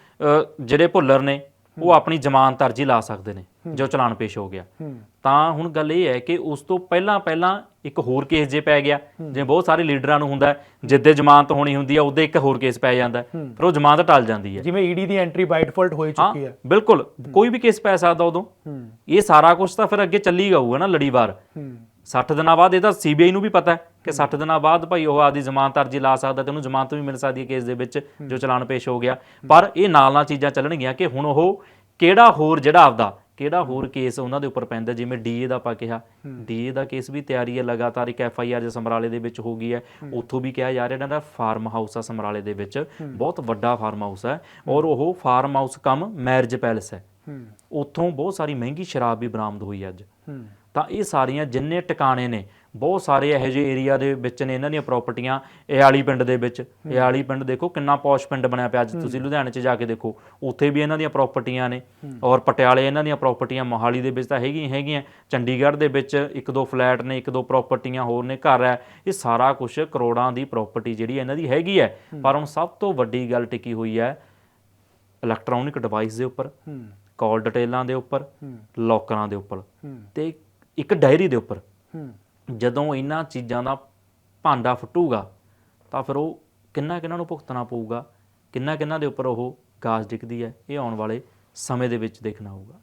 ਜਿਹੜੇ ਭੁੱਲਰ ਨੇ ਉਹ ਆਪਣੀ ਜ਼ਮਾਨਤ ਅਰਜੀ ਲਾ ਸਕਦੇ ਨੇ ਜੋ ਚਲਾਨ ਪੇਸ਼ ਹੋ ਗਿਆ। ਤਾਂ ਹੁਣ ਗੱਲ ਇਹ ਹੈ ਕਿ ਉਸ ਤੋਂ ਪਹਿਲਾਂ ਪਹਿਲਾਂ ਇੱਕ ਹੋਰ ਕੇਸ ਜੇ ਪੈ ਗਿਆ ਜਿਵੇਂ ਬਹੁਤ ਸਾਰੇ ਲੀਡਰਾਂ ਨੂੰ ਹੁੰਦਾ ਜਿੱਦੇ ਜ਼ਮਾਨਤ ਹੋਣੀ ਹੁੰਦੀ ਹੈ ਉਹਦੇ ਇੱਕ ਹੋਰ ਕੇਸ ਪੈ ਜਾਂਦਾ ਫਿਰ ਉਹ ਜ਼ਮਾਨਤ ਟਲ ਜਾਂਦੀ ਹੈ। ਜਿਵੇਂ ਈਡੀ ਦੀ ਐਂਟਰੀ ਬਾਈ ਡਿਫਾਲਟ ਹੋ ਹੀ ਹਾਂ ਚੁੱਕੀ ਹੈ। ਬਿਲਕੁਲ ਕੋਈ ਵੀ ਕੇਸ ਪੈ ਸਕਦਾ ਉਦੋਂ। ਇਹ ਸਾਰਾ ਕੁਝ ਤਾਂ ਫਿਰ ਅੱਗੇ ਚੱਲੀ ਜਾਊਗਾ ਨਾ ਲੜੀਵਾਰ। 60 ਦਿਨਾਂ ਬਾਅਦ ਇਹ ਤਾਂ ਸੀਬੀਆਈ ਨੂੰ ਵੀ ਪਤਾ ਹੈ ਕਿ 60 ਦਿਨਾਂ ਬਾਅਦ ਭਾਈ ਉਹ ਆਦੀ ਜ਼ਮਾਨਤ ਅਰਜੀ ਲਾ ਸਕਦਾ ਤੇ ਉਹਨੂੰ ਜ਼ਮਾਨਤ ਵੀ ਮਿਲ ਸਕਦੀ ਹੈ ਕੇਸ ਦੇ ਵਿੱਚ ਜੋ ਚਲਾਨ ਪੇਸ਼ ਹੋ ਗਿਆ। ਪਰ ਇਹ ਨਾਲ ਨਾਲ ਚੀਜ਼ਾਂ ਚੱਲਣਗੀਆਂ ਕਿ ਹੁਣ ਉਹ ਕਿਹੜਾ ਹੋਰ ਜਿਹੜਾ ਆਪਦਾ ਕਿਹੜਾ ਹੋਰ ਕੇਸ ਉਹਨਾਂ ਦੇ ਉੱਪਰ ਪੈਂਦਾ ਜਿਵੇਂ ਡੀਏ ਦਾ ਆਪਾਂ ਕਿਹਾ। ਡੀਏ ਦਾ ਕੇਸ ਵੀ ਤਿਆਰੀ ਹੈ ਲਗਾਤਾਰ ਇੱਕ ਐਫ ਆਈ ਆਰ ਜੇ ਸਮਰਾਲੇ ਦੇ ਵਿੱਚ ਹੋ ਗਈ ਹੈ। ਉੱਥੋਂ ਵੀ ਕਿਹਾ ਜਾ ਰਿਹਾ ਇਹਨਾਂ ਦਾ ਫਾਰਮ ਹਾਊਸ ਆ ਸਮਰਾਲੇ ਦੇ ਵਿੱਚ। ਬਹੁਤ ਵੱਡਾ ਫਾਰਮ ਹਾਊਸ ਹੈ ਔਰ ਉਹ farm house cum marriage palace ਹੈ। ਉੱਥੋਂ ਬਹੁਤ ਸਾਰੀ ਮਹਿੰਗੀ ਸ਼ਰਾਬ ਵੀ ਬਰਾਮਦ ਹੋਈ ਅੱਜ। ਤਾਂ ਇਹ ਸਾਰੀਆਂ ਜਿੰਨੇ ਟਿਕਾਣੇ ਨੇ ਬਹੁਤ ਸਾਰੇ ਇਹੋ ਜਿਹੇ ਏਰੀਆ ਦੇ ਵਿੱਚ ਨੇ ਇਹਨਾਂ ਦੀਆਂ ਪ੍ਰਾਪਰਟੀਆਂ ਇਆਲੀ ਪਿੰਡ ਦੇ ਵਿੱਚ। ਇਆਲੀ ਪਿੰਡ ਦੇਖੋ ਕਿੰਨਾ ਪੌਸ਼ ਪਿੰਡ ਬਣਿਆ ਪਿਆ ਅੱਜ ਤੁਸੀਂ ਲੁਧਿਆਣੇ 'ਚ ਜਾ ਕੇ ਦੇਖੋ ਉੱਥੇ ਵੀ ਇਹਨਾਂ ਦੀਆਂ ਪ੍ਰਾਪਰਟੀਆਂ ਨੇ। ਔਰ ਪਟਿਆਲੇ ਇਹਨਾਂ ਦੀਆਂ ਪ੍ਰਾਪਰਟੀਆਂ ਮੋਹਾਲੀ ਦੇ ਵਿੱਚ ਤਾਂ ਹੈਗੀਆਂ ਹੈਗੀਆਂ। ਚੰਡੀਗੜ੍ਹ ਦੇ ਵਿੱਚ ਇੱਕ ਦੋ ਫਲੈਟ ਨੇ ਇੱਕ ਦੋ ਪ੍ਰਾਪਰਟੀਆਂ ਹੋਰ ਨੇ ਘਰ ਹੈ। ਇਹ ਸਾਰਾ ਕੁਝ ਕਰੋੜਾਂ ਦੀ ਪ੍ਰਾਪਰਟੀ ਜਿਹੜੀ ਇਹਨਾਂ ਦੀ ਹੈਗੀ ਹੈ। ਪਰ ਹੁਣ ਸਭ ਤੋਂ ਵੱਡੀ ਗੱਲ ਟਿਕੀ ਹੋਈ ਹੈ ਇਲੈਕਟ੍ਰੋਨਿਕ ਡਿਵਾਈਸ ਦੇ ਉੱਪਰ ਕਾਲ ਡਿਟੇਲਾਂ ਦੇ ਉੱਪਰ ਲੋਕਰਾਂ ਦੇ ਉੱਪਰ। ਤੇ ਇੱਕ ਡਾਇਰੀ ਦੇ ਉੱਪਰ। ਹੂੰ। ਜਦੋਂ ਇਹਨਾਂ ਚੀਜ਼ਾਂ ਦਾ ਭਾਂਡਾ ਫੁੱਟੂਗਾ ਤਾਂ ਫਿਰ ਉਹ ਕਿੰਨਾ ਕਿੰਨਾ ਨੂੰ ਭੁਗਤਣਾ ਪਊਗਾ ਕਿੰਨਾ ਕਿੰਨਾ ਦੇ ਉੱਪਰ ਉਹ ਗਾਜ ਡਿੱਗਦੀ ਹੈ ਇਹ ਆਉਣ ਵਾਲੇ ਸਮੇਂ ਦੇ ਵਿੱਚ ਦੇਖਣਾ ਹੋਊਗਾ।